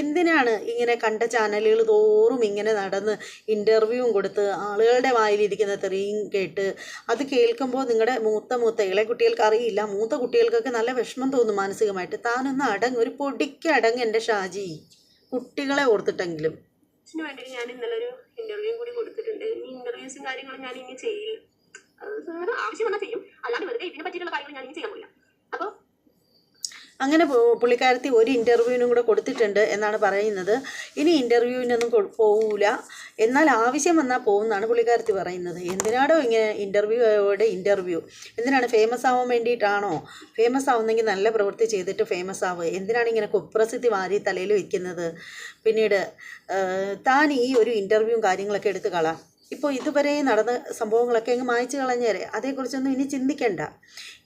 എന്തിനാണ് ഇങ്ങനെ കണ്ട ചാനലുകൾ തോറും ഇങ്ങനെ നടന്ന് ഇന്റർവ്യൂവും കൊടുത്ത് ആളുകളുടെ വായിലിരിക്കുന്ന തെറിയും കേട്ട് അത് കേൾക്കുമ്പോൾ നിങ്ങളുടെ മൂത്ത മൂത്ത ഇളയ കുട്ടികൾക്ക് അറിയില്ല മൂത്ത കുട്ടികൾക്കൊക്കെ നല്ല വിഷമം തോന്നും മാനസികമായിട്ട്. താനൊന്ന് അടങ്ങ് ഒരു പൊടിക്ക് അടങ്ങ് എന്റെ ഷാജി കുട്ടികളെ ഓർത്തിട്ടെങ്കിലും.
ഇതിന് ഞാൻ ഇന്നലെ ഇന്റർവ്യൂ കൂടി കൊടുത്തിട്ടുണ്ട്. ഇനി ഇന്റർവ്യൂസും കാര്യങ്ങളും ഞാൻ ഇനി ചെയ്യില്ല. ആവശ്യം വന്നാൽ ചെയ്യും. അല്ലാണ്ട് വെറുതെ ഇതിനെ പറ്റിയിട്ടുള്ള കാര്യങ്ങൾ ഞാൻ ഇനി ചെയ്യാൻ പോയില്ല അപ്പോൾ
അങ്ങനെ പുള്ളിക്കാരത്തി ഒരു ഇന്റർവ്യൂവിനും കൂടെ കൊടുത്തിട്ടുണ്ട് എന്നാണ് പറയുന്നത്. ഇനി ഇന്റർവ്യൂവിനൊന്നും പോകൂല എന്നാൽ ആവശ്യം വന്നാൽ പോകുമെന്നാണ് പുള്ളിക്കാരത്തി പറയുന്നത്. എന്തിനാടോ ഇങ്ങനെ ഇന്റർവ്യൂയോടെ ഇന്റർവ്യൂ എന്തിനാണ് ഫേമസ് ആവാൻ വേണ്ടിയിട്ടാണോ? ഫേമസ് ആവുന്നെങ്കിൽ നല്ല പ്രവൃത്തി ചെയ്തിട്ട് ഫേമസ് ആവുക. എന്തിനാണ് ഇങ്ങനെ കുപ്രസിദ്ധി വാരി തലയിൽ വയ്ക്കുന്നത് പിന്നീട് താൻ ഈ ഒരു ഇന്റർവ്യൂവും കാര്യങ്ങളൊക്കെ എടുത്തു കളാം. ഇപ്പോൾ ഇതുവരെ നടന്ന സംഭവങ്ങളൊക്കെ അങ്ങ് മായ്ച്ചു കളഞ്ഞേരെ. അതേക്കുറിച്ചൊന്നും ഇനി ചിന്തിക്കണ്ട.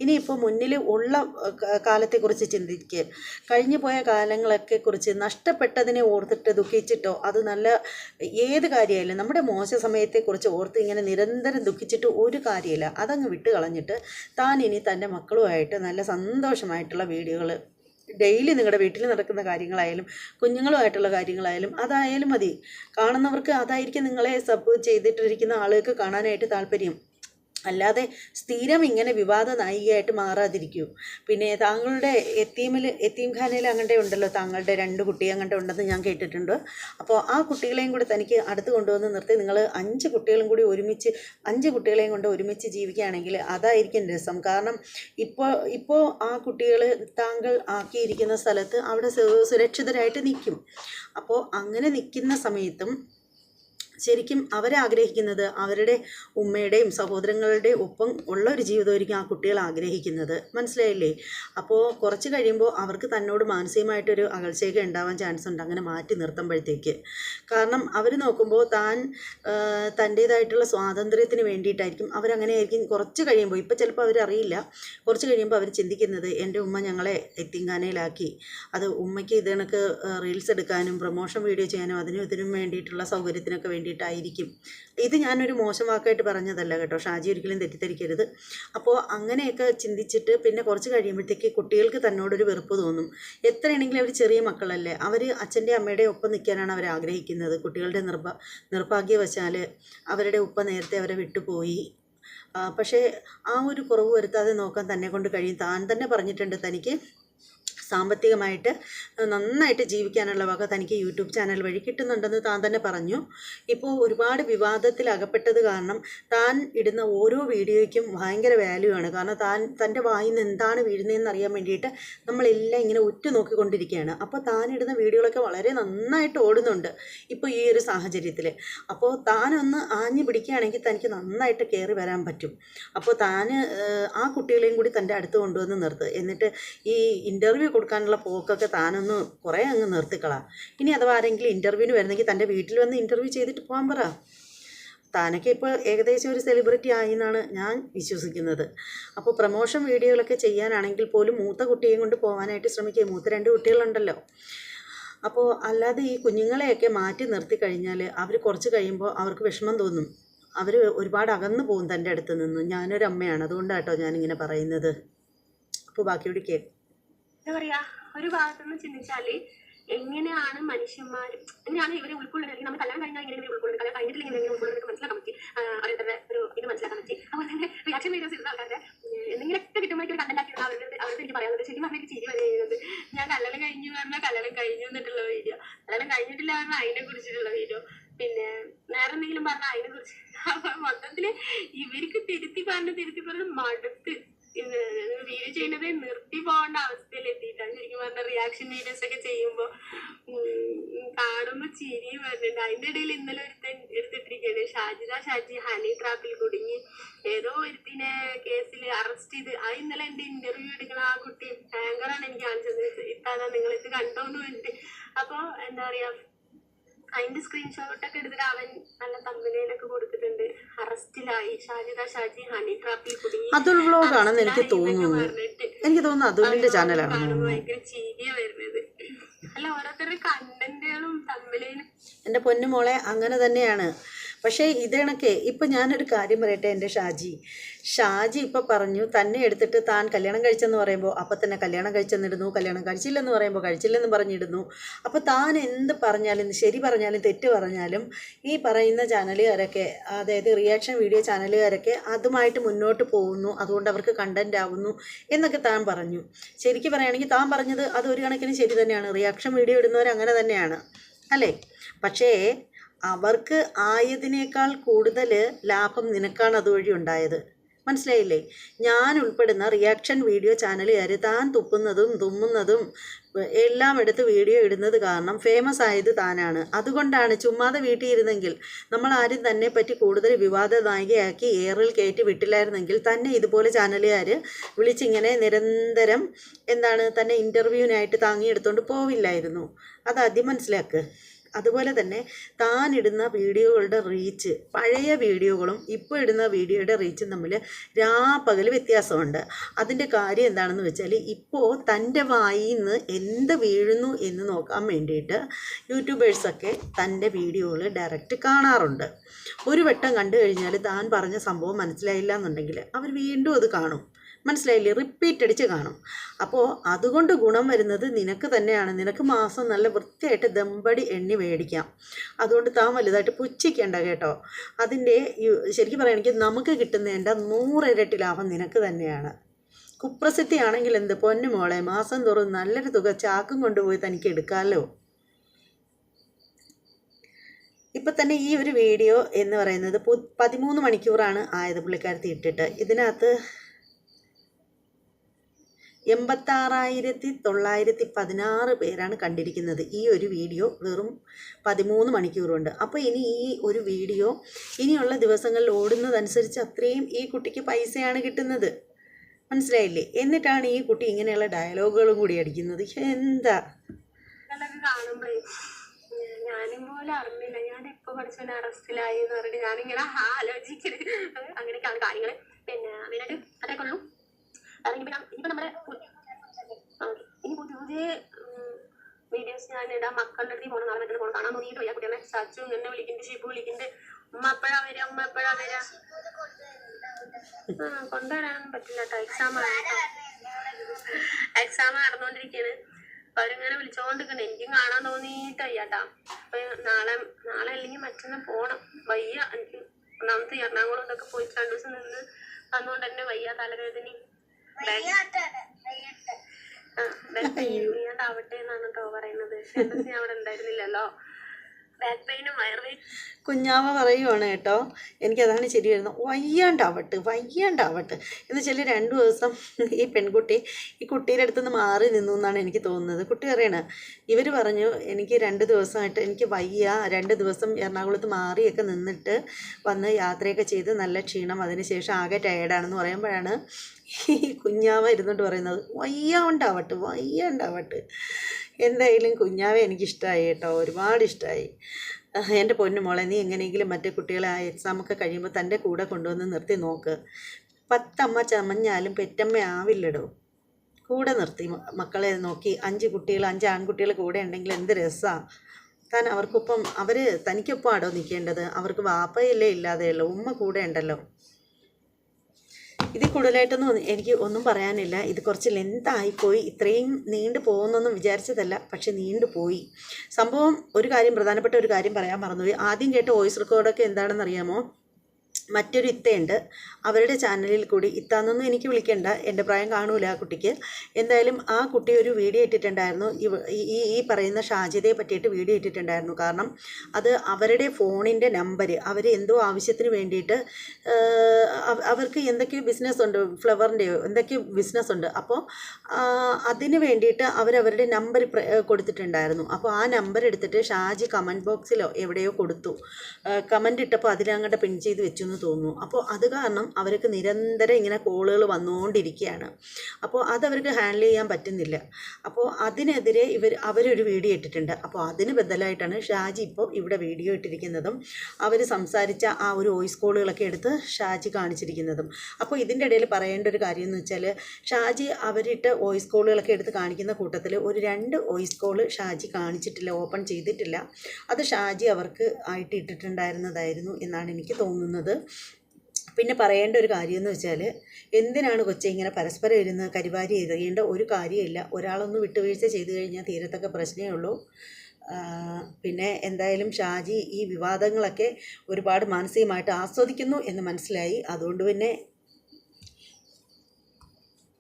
ഇനിയിപ്പോൾ മുന്നിൽ ഉള്ള കാലത്തെക്കുറിച്ച് ചിന്തിക്കുക കഴിഞ്ഞു പോയ കാലങ്ങളൊക്കെ കുറിച്ച് നഷ്ടപ്പെട്ടതിനെ ഓർത്തിട്ട് ദുഃഖിച്ചിട്ടോ അത് നല്ല ഏത് കാര്യമായാലും നമ്മുടെ മോശ സമയത്തെക്കുറിച്ച് ഓർത്ത് ഇങ്ങനെ നിരന്തരം ദുഃഖിച്ചിട്ട് ഒരു കാര്യമില്ല. അതങ്ങ് വിട്ട് കളഞ്ഞിട്ട് താൻ ഇനി തന്റെ മക്കളുമായിട്ട് നല്ല സന്തോഷമായിട്ടുള്ള വീഡിയോകൾ ഡെയിലി നിങ്ങളുടെ വീട്ടിൽ നടക്കുന്ന കാര്യങ്ങളായാലും കുഞ്ഞുങ്ങളുമായിട്ടുള്ള കാര്യങ്ങളായാലും അതായാലും മതി. കാണുന്നവർക്ക് അതായിരിക്കും നിങ്ങളെ സപ്പോർട്ട് ചെയ്തിട്ടിരിക്കുന്ന ആളുകൾക്ക് കാണാനായിട്ട് താല്പര്യം. അല്ലാതെ സ്ഥിരം ഇങ്ങനെ വിവാദ നായികയായിട്ട് മാറാതിരിക്കൂ. പിന്നെ താങ്കളുടെ എത്തീമിൽ എത്തീം ഖാനയിൽ അങ്ങോട്ടേ ഉണ്ടല്ലോ താങ്കളുടെ രണ്ട് കുട്ടി അങ്ങോട്ട് ഉണ്ടെന്ന് ഞാൻ കേട്ടിട്ടുണ്ട്. അപ്പോൾ ആ കുട്ടികളെയും കൂടെ തനിക്ക് അടുത്ത് കൊണ്ടുവന്ന് നിർത്തി നിങ്ങൾ അഞ്ച് കുട്ടികളും കൂടി ഒരുമിച്ച് അഞ്ച് കുട്ടികളെയും കൊണ്ട് ഒരുമിച്ച് ജീവിക്കുകയാണെങ്കിൽ അതായിരിക്കും രസം. കാരണം ഇപ്പോൾ ഇപ്പോൾ ആ കുട്ടികൾ താങ്കൾ ആക്കിയിരിക്കുന്ന സ്ഥലത്ത് അവിടെ സുരക്ഷിതരായിട്ട് നിൽക്കും. അപ്പോൾ അങ്ങനെ നിൽക്കുന്ന സമയത്തും ശരിക്കും അവരാഗ്രഹിക്കുന്നത് അവരുടെ ഉമ്മയുടെയും സഹോദരങ്ങളുടെയും ഒപ്പം ഉള്ള ഒരു ജീവിതമായിരിക്കും ആ കുട്ടികൾ ആഗ്രഹിക്കുന്നത്. മനസ്സിലായില്ലേ? അപ്പോൾ കുറച്ച് കഴിയുമ്പോൾ അവർക്ക് തന്നോട് മാനസികമായിട്ടൊരു അകൽച്ചയൊക്കെ ഉണ്ടാവാൻ ചാൻസ് ഉണ്ട്. അങ്ങനെ മാറ്റി നിർത്തുമ്പോഴത്തേക്ക്. കാരണം അവർ നോക്കുമ്പോൾ താൻ തന്റേതായിട്ടുള്ള സ്വാതന്ത്ര്യത്തിന് വേണ്ടിയിട്ടായിരിക്കും. അവരങ്ങനെ ആയിരിക്കും കുറച്ച് കഴിയുമ്പോൾ ഇപ്പോൾ ചിലപ്പോൾ അവരറിയില്ല. കുറച്ച് കഴിയുമ്പോൾ അവർ ചിന്തിക്കുന്നത് എന്റെ ഉമ്മ ഞങ്ങളെ എത്തിങ്കാനയിലാക്കി അത് ഉമ്മയ്ക്ക് ഇത് റീൽസ് എടുക്കാനും പ്രൊമോഷൻ വീഡിയോ ചെയ്യാനും അതിനും ഇതിനും വേണ്ടിയിട്ടുള്ള സൗകര്യത്തിനൊക്കെ വേണ്ടിയിട്ടായിരിക്കും. ഇത് ഞാനൊരു മോശം വാക്കായിട്ട് പറഞ്ഞതല്ല കേട്ടോ. ഷാജി ഒരിക്കലും തെറ്റിദ്ധരിക്കരുത്. അപ്പോൾ അങ്ങനെയൊക്കെ ചിന്തിച്ചിട്ട് പിന്നെ കുറച്ച് കഴിയുമ്പോഴത്തേക്ക് കുട്ടികൾക്ക് തന്നോടൊരു വെറുപ്പ് തോന്നും. എത്രയാണെങ്കിലും അവർ ചെറിയ മക്കളല്ലേ. അവർ അച്ഛന്റെ അമ്മയുടെ ഒപ്പം നിൽക്കാനാണ് അവർ ആഗ്രഹിക്കുന്നത്. കുട്ടികളുടെ നിർഭ നിർഭാഗ്യവശാൽ അവരുടെ ഉപ്പ നേരത്തെ അവരെ വിട്ടുപോയി. പക്ഷേ ആ ഒരു കുറവ് വരുത്താതെ നോക്കാൻ തന്നെ കൊണ്ട് കഴിയും. താൻ തന്നെ പറഞ്ഞിട്ടുണ്ട് തനിക്ക് സാമ്പത്തികമായിട്ട് നന്നായിട്ട് ജീവിക്കാനുള്ള വക തനിക്ക് യൂട്യൂബ് ചാനൽ വഴി കിട്ടുന്നുണ്ടെന്ന് താൻ തന്നെ പറഞ്ഞു. ഇപ്പോൾ ഒരുപാട് വിവാദത്തിൽ അകപ്പെട്ടത് കാരണം താൻ ഇടുന്ന ഓരോ വീഡിയോയ്ക്കും ഭയങ്കര വാല്യൂ ആണ്. കാരണം താൻ തന്റെ വായിൽ നിന്ന് എന്താണ് വീഴുന്നതെന്ന് അറിയാൻ വേണ്ടിയിട്ട് നമ്മളെല്ലാം ഇങ്ങനെ ഉറ്റു നോക്കിക്കൊണ്ടിരിക്കുകയാണ്. അപ്പോൾ താൻ ഇടുന്ന വീഡിയോകളൊക്കെ വളരെ നന്നായിട്ട് ഓടുന്നുണ്ട് ഇപ്പോൾ ഈ ഒരു സാഹചര്യത്തിൽ. അപ്പോൾ താനൊന്ന് ആഞ്ഞു പിടിക്കുകയാണെങ്കിൽ തനിക്ക് നന്നായിട്ട് കയറി വരാൻ പറ്റും. അപ്പോൾ താൻ ആ കുട്ടികളെയും കൂടി തന്റെ അടുത്ത് കൊണ്ടുവന്ന് നിർത്ത്. എന്നിട്ട് ഈ ഇന്റർവ്യൂ കൊടുക്കാനുള്ള പോക്കൊക്കെ താനൊന്ന് കുറേ അങ്ങ് നിർത്തിക്കളാം. ഇനി അഥവാ ആരെങ്കിലും ഇന്റർവ്യൂവിന് വരുന്നെങ്കിൽ തന്റെ വീട്ടിൽ വന്ന് ഇന്റർവ്യൂ ചെയ്തിട്ട് പോകാൻ പറ. താനൊക്കെ ഇപ്പോൾ ഏകദേശം ഒരു സെലിബ്രിറ്റി ആയി എന്നാണ് ഞാൻ വിശ്വസിക്കുന്നത്. അപ്പോൾ പ്രമോഷൻ വീഡിയോകളൊക്കെ ചെയ്യാനാണെങ്കിൽ പോലും മൂത്ത കുട്ടിയെയും കൊണ്ട് പോകാനായിട്ട് ശ്രമിക്കുക. മൂത്ത രണ്ട് കുട്ടികളുണ്ടല്ലോ. അപ്പോൾ അല്ലാതെ ഈ കുഞ്ഞുങ്ങളെയൊക്കെ മാറ്റി നിർത്തി കഴിഞ്ഞാൽ അവർ കുറച്ച് കഴിയുമ്പോൾ അവർക്ക് വിഷമം തോന്നും. അവർ ഒരുപാട് അകന്നു പോകും തന്റെ അടുത്ത് നിന്ന്. ഞാനൊരു അമ്മയാണ് അതുകൊണ്ടാട്ടോ ഞാനിങ്ങനെ പറയുന്നത്. അപ്പോൾ ബാക്കിയോട് കേൾക്കും.
എന്താ പറയാ ഒരു ഭാഗത്തുനിന്ന് ചിന്തിച്ചാൽ എങ്ങനെയാണ് മനുഷ്യന്മാർ എങ്ങനെയാണ് ഇവരെ ഉൾക്കൊള്ളുന്നത്? അല്ലെങ്കിൽ നമ്മൾ കല്യാണം കഴിഞ്ഞാൽ ഇങ്ങനെ ഇവരെ ഉൾക്കൊള്ളുന്നത് കല്യാണം കഴിഞ്ഞിട്ടില്ല ഇങ്ങനെ ഉൾക്കൊള്ളുന്നത് മനസ്സിലാക്കാൻ പറ്റി. അവരുടെ ഒരു ഇത് മനസ്സിലാക്കാൻ പറ്റി. അതുപോലെ തന്നെ റിയാക്ഷൻ വീഡിയോസ് ഇരുന്ന ആൾക്കാരുടെ എന്തെങ്കിലുമൊക്കെ കിട്ടുമ്പോഴേക്കും കണ്ടന്റ് ആക്കി അവരുടെ അവരുടെ എനിക്ക് പറയാനുള്ളത് ശരിക്കും പറഞ്ഞാൽ ചിരി പറയുന്നത് ഞാൻ കല്യാണം കഴിഞ്ഞു പറഞ്ഞാൽ കല്യാണം കഴിഞ്ഞു എന്നിട്ടുള്ള വീഡിയോ കല്യാണം കഴിഞ്ഞിട്ടില്ല പറഞ്ഞാൽ അതിനെ കുറിച്ചിട്ടുള്ള വീഡിയോ പിന്നെ വേറെ എന്തെങ്കിലും പറഞ്ഞാൽ അതിനെ കുറിച്ച്. മൊത്തത്തിൽ ഇവർക്ക് തിരുത്തി പറഞ്ഞ് തിരുത്തി പറഞ്ഞ് മടുത്ത് വീഡിയോ ചെയ്യുന്നത് നിർത്തി പോകേണ്ട അവസ്ഥയിൽ എത്തിയിട്ടാണ് ശരിക്കും പറഞ്ഞ റിയാക്ഷൻ വീഡിയോസ് ഒക്കെ ചെയ്യുമ്പോൾ കാണുമ്പോൾ ചിരിയും വരുന്നുണ്ട് അതിന്റെ ഇടയിൽ ഇന്നലെ ഒരുത്തൻ എടുത്തിട്ടിരിക്കുകയാണ് ഷാജിദ ഷാജി ഹണി ട്രാപ്പിൽ കുടുങ്ങി. ഏതോ ഒരുത്തിനെ കേസിൽ അറസ്റ്റ് ചെയ്ത് ആ ഇന്നലെ എന്റെ ഇന്റർവ്യൂ എടുക്കുന്ന ആ കുട്ടി ആങ്കറാണ് എനിക്ക് കാണിച്ചത്. ഇത്താതാ നിങ്ങൾ ഇത് കണ്ടോന്ന് വേണ്ടിട്ട് അപ്പൊ എന്താ പറയാ അതിന്റെ സ്ക്രീൻഷോട്ട് ഒക്കെ എടുത്തിട്ട് അവൻ നല്ല തമ്പനയിലൊക്കെ കൊടുത്തിട്ടുണ്ട്.
അതുൽ വ്ളോഗാണെന്ന് എനിക്ക് തോന്നുന്നു എനിക്ക് തോന്നുന്നു അതുലിന്റെ ചാനലാണ്. എന്റെ പൊന്നുമോളെ അങ്ങനെ തന്നെയാണ്. പക്ഷേ ഇതേണക്കെ ഇപ്പം ഞാനൊരു കാര്യം പറയട്ടെ എന്റെ ഷാജി. ഷാജി ഇപ്പം പറഞ്ഞു തന്നെ എടുത്തിട്ട് താൻ കല്യാണം കഴിച്ചെന്ന് പറയുമ്പോൾ അപ്പം തന്നെ കല്യാണം കഴിച്ചെന്നിടുന്നു കല്യാണം കഴിച്ചില്ലെന്ന് പറയുമ്പോൾ കഴിച്ചില്ലെന്ന് പറഞ്ഞിടുന്നു. അപ്പോൾ താൻ എന്ത് പറഞ്ഞാലും ശരി പറഞ്ഞാലും തെറ്റ് പറഞ്ഞാലും ഈ പറയുന്ന ചാനലുകാരൊക്കെ അതായത് റിയാക്ഷൻ വീഡിയോ ചാനലുകാരൊക്കെ അതുമായിട്ട് മുന്നോട്ട് പോകുന്നു അതുകൊണ്ട് അവർക്ക് കണ്ടന്റ് ആവുന്നു എന്നൊക്കെ താൻ പറഞ്ഞു. ശരിക്കും പറയുകയാണെങ്കിൽ താൻ പറഞ്ഞത് അത് ഒരു കണക്കിന് ശരി തന്നെയാണ്. റിയാക്ഷൻ വീഡിയോ ഇടുന്നവർ അങ്ങനെ തന്നെയാണ്. അല്ലേ? പക്ഷേ അവർക്ക് ആയതിനേക്കാൾ കൂടുതൽ ലാഭം നിനക്കാണ് അതുവഴി ഉണ്ടായത്. മനസ്സിലായില്ലേ? ഞാൻ ഉൾപ്പെടുന്ന റിയാക്ഷൻ വീഡിയോ ചാനലുകാർ താൻ തുപ്പുന്നതും തുമ്മുന്നതും എല്ലാം എടുത്ത് വീഡിയോ ഇടുന്നത് കാരണം ഫേമസ് ആയത് താനാണ്. അതുകൊണ്ടാണ് ചുമ്മാതെ വീട്ടിൽ ഇരുന്നെങ്കിൽ നമ്മൾ ആരും തന്നെ പറ്റി കൂടുതൽ വിവാദ നായികയാക്കി ഏറിൽ കയറ്റി വിട്ടില്ലായിരുന്നെങ്കിൽ തന്നെ ഇതുപോലെ ചാനലുകാർ വിളിച്ചിങ്ങനെ നിരന്തരം എന്താണ് തന്നെ ഇന്റർവ്യൂവിനായിട്ട് താങ്ങിയെടുത്തുകൊണ്ട് പോവില്ലായിരുന്നു. അതാദ്യം മനസ്സിലാക്കുക അതുപോലെ തന്നെ താൻ ഇടുന്ന വീഡിയോകളുടെ റീച്ച് പഴയ വീഡിയോകളും ഇപ്പോൾ ഇടുന്ന വീഡിയോയുടെ റീച്ചും തമ്മിൽ രാപ്പകൽ വ്യത്യാസമുണ്ട്. അതിന്റെ കാര്യം എന്താണെന്ന് വെച്ചാൽ ഇപ്പോൾ തന്റെ വായിൽ നിന്ന് എന്ത് വീഴുന്നു എന്ന് നോക്കാൻ വേണ്ടിയിട്ട് യൂട്യൂബേഴ്സൊക്കെ തന്റെ വീഡിയോകൾ ഡയറക്റ്റ് കാണാറുണ്ട്. ഒരു വട്ടം കണ്ടു കഴിഞ്ഞാൽ താൻ പറഞ്ഞ സംഭവം മനസ്സിലായില്ല എന്നുണ്ടെങ്കിൽ അവർ വീണ്ടും അത് കാണും. മനസ്സിലായില്ലേ? റിപ്പീറ്റ് അടിച്ച് കാണും. അപ്പോൾ അതുകൊണ്ട് ഗുണം വരുന്നത് നിനക്ക് തന്നെയാണ്. നിനക്ക് മാസം നല്ല വൃത്തിയായിട്ട് ദമ്പടി എണ്ണി മേടിക്കാം. അതുകൊണ്ട് താൻ വലുതായിട്ട് പുച്ഛിക്കേണ്ട കേട്ടോ. അതിന്റെ ശരിക്കും പറയുകയാണെങ്കിൽ നമുക്ക് കിട്ടുന്നതിന്റെ നൂറിരട്ടി ലാഭം നിനക്ക് തന്നെയാണ്. കുപ്രസിദ്ധി ആണെങ്കിൽ എന്ത്? പൊന്നു മോളെ മാസം തോറും നല്ലൊരു തുക ചാക്കും കൊണ്ടുപോയി തനിക്ക് എടുക്കാമല്ലോ ഇപ്പം തന്നെ ഈ ഒരു വീഡിയോ എന്ന് പറയുന്നത് പതിമൂന്ന് മണിക്കൂറാണ് ആയത് പുള്ളിക്കാരത്തി ഇട്ടിട്ട്. ഇതിനകത്ത് എൺപത്താറായിരത്തി തൊള്ളായിരത്തി പതിനാറ് പേരാണ് കണ്ടിരിക്കുന്നത്. ഈ ഒരു വീഡിയോ വെറും പതിമൂന്ന് മണിക്കൂറുണ്ട്. അപ്പോൾ ഇനി ഈ ഒരു വീഡിയോ ഇനിയുള്ള ദിവസങ്ങളിൽ ഓടുന്നതനുസരിച്ച് അത്രയും ഈ കുട്ടിക്ക് പൈസയാണ് കിട്ടുന്നത്. മനസ്സിലായില്ലേ? എന്നിട്ടാണ് ഈ കുട്ടി ഇങ്ങനെയുള്ള ഡയലോഗുകളും കൂടി അടിക്കുന്നത്. എന്താ?
കാണുമ്പോഴേ ഞാനും പോലെ അറിഞ്ഞില്ല. ഞാൻ ഇപ്പൊ പഠിച്ചവനെ അറസ്റ്റിലായി എന്ന് പറഞ്ഞിട്ട് ഞാനിങ്ങനെ ആലോചിക്കരുത് അങ്ങനെയൊക്കെയാണ് കാര്യങ്ങൾ. പിന്നെ അതിനായിട്ട് അതൊക്കെ ഉള്ളൂ. വീഡിയോസ് ഞാൻ ഇടാം. മക്കളുടെ അടുത്ത് പോകണം നാളെ കാണാൻ തോന്നിയിട്ട് വയ്യ. കുട്ടികളെ സച്ചു എന്നെ വിളിക്കുന്നുണ്ട് ഷിബു വിളിക്കുന്നുണ്ട്. ഉമ്മ എപ്പോഴാ വരാ ഉമ്മ എപ്പോഴാ വരാ ആ കൊണ്ടുവരാനൊന്നും പറ്റില്ല കേട്ടോ. എക്സാം എക്സാം നടന്നുകൊണ്ടിരിക്കുകയാണ് അവരിങ്ങനെ വിളിച്ചോണ്ടിരിക്കണേ എനിക്കും കാണാൻ തോന്നിയിട്ട് വയ്യാട്ടാ അപ്പൊ നാളെ നാളെ അല്ലെങ്കിൽ മറ്റന്നാ പോണം. വയ്യ. എനിക്ക് ഒന്നാമത്തെ എറണാകുളം ഇതൊക്കെ പോയിട്ട് രണ്ടു ദിവസം നിന്ന് വന്നുകൊണ്ട് തന്നെ വയ്യ തലവേദന ബാക്ക് പെയിൻ ആവട്ടെ എന്നാണ് കേട്ടോ പറയുന്നത്. ഞാൻ അവിടെ ഉണ്ടായിരുന്നില്ലല്ലോ. ബാക്ക്
കുഞ്ഞാവ പറയുവാണ് കേട്ടോ എനിക്കതാണ് ശരി വരുന്നത്. വയ്യാണ്ടാവട്ട് വയ്യാണ്ടാവട്ട് എന്ന് വെച്ചാൽ രണ്ടു ദിവസം ഈ പെൺകുട്ടി ഈ കുട്ടിയുടെ അടുത്ത് നിന്ന് മാറി നിന്നു എന്നാണ് എനിക്ക് തോന്നുന്നത്. കുട്ടി പറയണ ഇവർ പറഞ്ഞു എനിക്ക് രണ്ട് ദിവസമായിട്ട് എനിക്ക് വയ്യ. രണ്ട് ദിവസം എറണാകുളത്ത് മാറിയൊക്കെ നിന്നിട്ട് വന്ന് യാത്രയൊക്കെ ചെയ്ത് നല്ല ക്ഷീണം. അതിനുശേഷം ആകെ ടയേർഡാണെന്ന് പറയുമ്പോഴാണ് ഈ കുഞ്ഞാവ ഇരുന്നിട്ട് പറയുന്നത്. വയ്യാണ്ടാവട്ട് വയ്യാണ്ടാവട്ട്. എന്തായാലും കുഞ്ഞാവെ എനിക്കിഷ്ടമായി കേട്ടോ. ഒരുപാട് ഇഷ്ടമായി എന്റെ പൊന്നു മോളെ നീ എങ്ങനെയെങ്കിലും മറ്റേ കുട്ടികളെ ആ എക്സാമൊക്കെ കഴിയുമ്പോൾ തന്റെ കൂടെ കൊണ്ടുവന്ന് നിർത്തി നോക്ക്. പത്തമ്മ ചമഞ്ഞാലും പെറ്റമ്മ ആവില്ലടോ. കൂടെ നിർത്തി മക്കളെ നോക്കി. അഞ്ച് കുട്ടികൾ അഞ്ച് ആൺകുട്ടികൾ കൂടെ ഉണ്ടെങ്കിൽ എന്ത് രസമാണ് താൻ അവർക്കൊപ്പം അവർ തനിക്കൊപ്പം ആടോ നിൽക്കേണ്ടത്? അവർക്ക് വാപ്പയല്ലേ ഇല്ലാതെയുള്ളൂ. ഉമ്മ കൂടെ ഉണ്ടല്ലോ. ഇതിൽ കൂടുതലായിട്ടൊന്നും എനിക്ക് ഒന്നും പറയാനില്ല. ഇത് കുറച്ച് ലെന്തായിപ്പോയി ഇത്രയും നീണ്ടു പോകുന്നൊന്നും വിചാരിച്ചതല്ല പക്ഷെ നീണ്ടു പോയി. സംഭവം ഒരു കാര്യം പ്രധാനപ്പെട്ട ഒരു കാര്യം പറയാൻ മറന്നുപോയി. ആദ്യം കേട്ട വോയിസ് റെക്കോർഡൊക്കെ എന്താണെന്ന് അറിയാമോ മറ്റൊരു ഇത്തയുണ്ട്. അവരുടെ ചാനലിൽ കൂടി ഇത്താന്നൊന്നും എനിക്ക് വിളിക്കണ്ട. എന്റെ പ്രായം കാണൂല ആ കുട്ടിക്ക്. എന്തായാലും ആ കുട്ടി ഒരു വീഡിയോ ഇട്ടിട്ടുണ്ടായിരുന്നു. ഈ- ഈ പറയുന്ന ഷാജിതയെ പറ്റിയിട്ട് വീഡിയോ ഇട്ടിട്ടുണ്ടായിരുന്നു. കാരണം അത് അവരുടെ ഫോണിന്റെ നമ്പർ അവർ എന്തോ ആവശ്യത്തിന് വേണ്ടിയിട്ട് അവർക്ക് എന്തൊക്കെയോ ബിസിനസ് ഉണ്ട് ഫ്ലവറിന്റെയോ എന്തൊക്കെയോ ബിസിനസ് ഉണ്ട്. അപ്പോൾ അതിന് വേണ്ടിയിട്ട് അവരവരുടെ നമ്പർ കൊടുത്തിട്ടുണ്ടായിരുന്നു. അപ്പോൾ ആ നമ്പർ എടുത്തിട്ട് ഷാജി കമന്റ് ബോക്സിലോ എവിടെയോ കൊടുത്തു. കമന്റ് ഇട്ടപ്പോൾ അതിലങ്ങോട്ട് പിൻ ചെയ്ത് വെച്ചു എന്ന് തോന്നുന്നു. അപ്പോൾ അത് കാരണം അവർക്ക് നിരന്തരം ഇങ്ങനെ കോളുകൾ വന്നുകൊണ്ടിരിക്കുകയാണ്. അപ്പോൾ അതവർക്ക് ഹാൻഡിൽ ചെയ്യാൻ പറ്റുന്നില്ല. അപ്പോൾ അതിനെതിരെ ഇവർ അവരൊരു വീഡിയോ ഇട്ടിട്ടുണ്ട്. അപ്പോൾ അതിന് ബദലായിട്ടാണ് ഷാജി ഇപ്പോൾ ഇവിടെ വീഡിയോ ഇട്ടിരിക്കുന്നതും അവർ സംസാരിച്ച ആ ഒരു വോയിസ് കോളുകളൊക്കെ എടുത്ത് ഷാജി കാണിച്ചിരിക്കുന്നതും. അപ്പോൾ ഇതിന്റെ ഇടയിൽ പറയേണ്ട ഒരു കാര്യം എന്ന് വെച്ചാൽ ഷാജി അവരിട്ട് വോയിസ് കോളുകളൊക്കെ എടുത്ത് കാണിക്കുന്ന കൂട്ടത്തിൽ ഒരു രണ്ട് വോയിസ് കോൾ ഷാജി കാണിച്ചിട്ടില്ല ഓപ്പൺ ചെയ്തിട്ടില്ല. അത് ഷാജി അവർക്ക് ആയിട്ട് ഇട്ടിട്ടുണ്ടായിരുന്നതായിരുന്നു എന്നാണ് എനിക്ക് തോന്നുന്നത്. പിന്നെ പറയേണ്ട ഒരു കാര്യം എന്ന് വെച്ചാൽ എന്തിനാണ് കൊച്ചെ ഇങ്ങനെ പരസ്പരം ഇരുന്ന് കരിവാരി എറിയേണ്ട ഒരു കാര്യമില്ല. ഒരാളൊന്ന് വിട്ടുവീഴ്ച ചെയ്തു കഴിഞ്ഞാൽ തീരത്തൊക്കെ പ്രശ്നമേ ഉള്ളൂ. പിന്നെ എന്തായാലും ഷാജി ഈ വിവാദങ്ങളൊക്കെ ഒരുപാട് മാനസികമായിട്ട് ആസ്വദിക്കുന്നു എന്ന് മനസ്സിലായി. അതുകൊണ്ട് പിന്നെ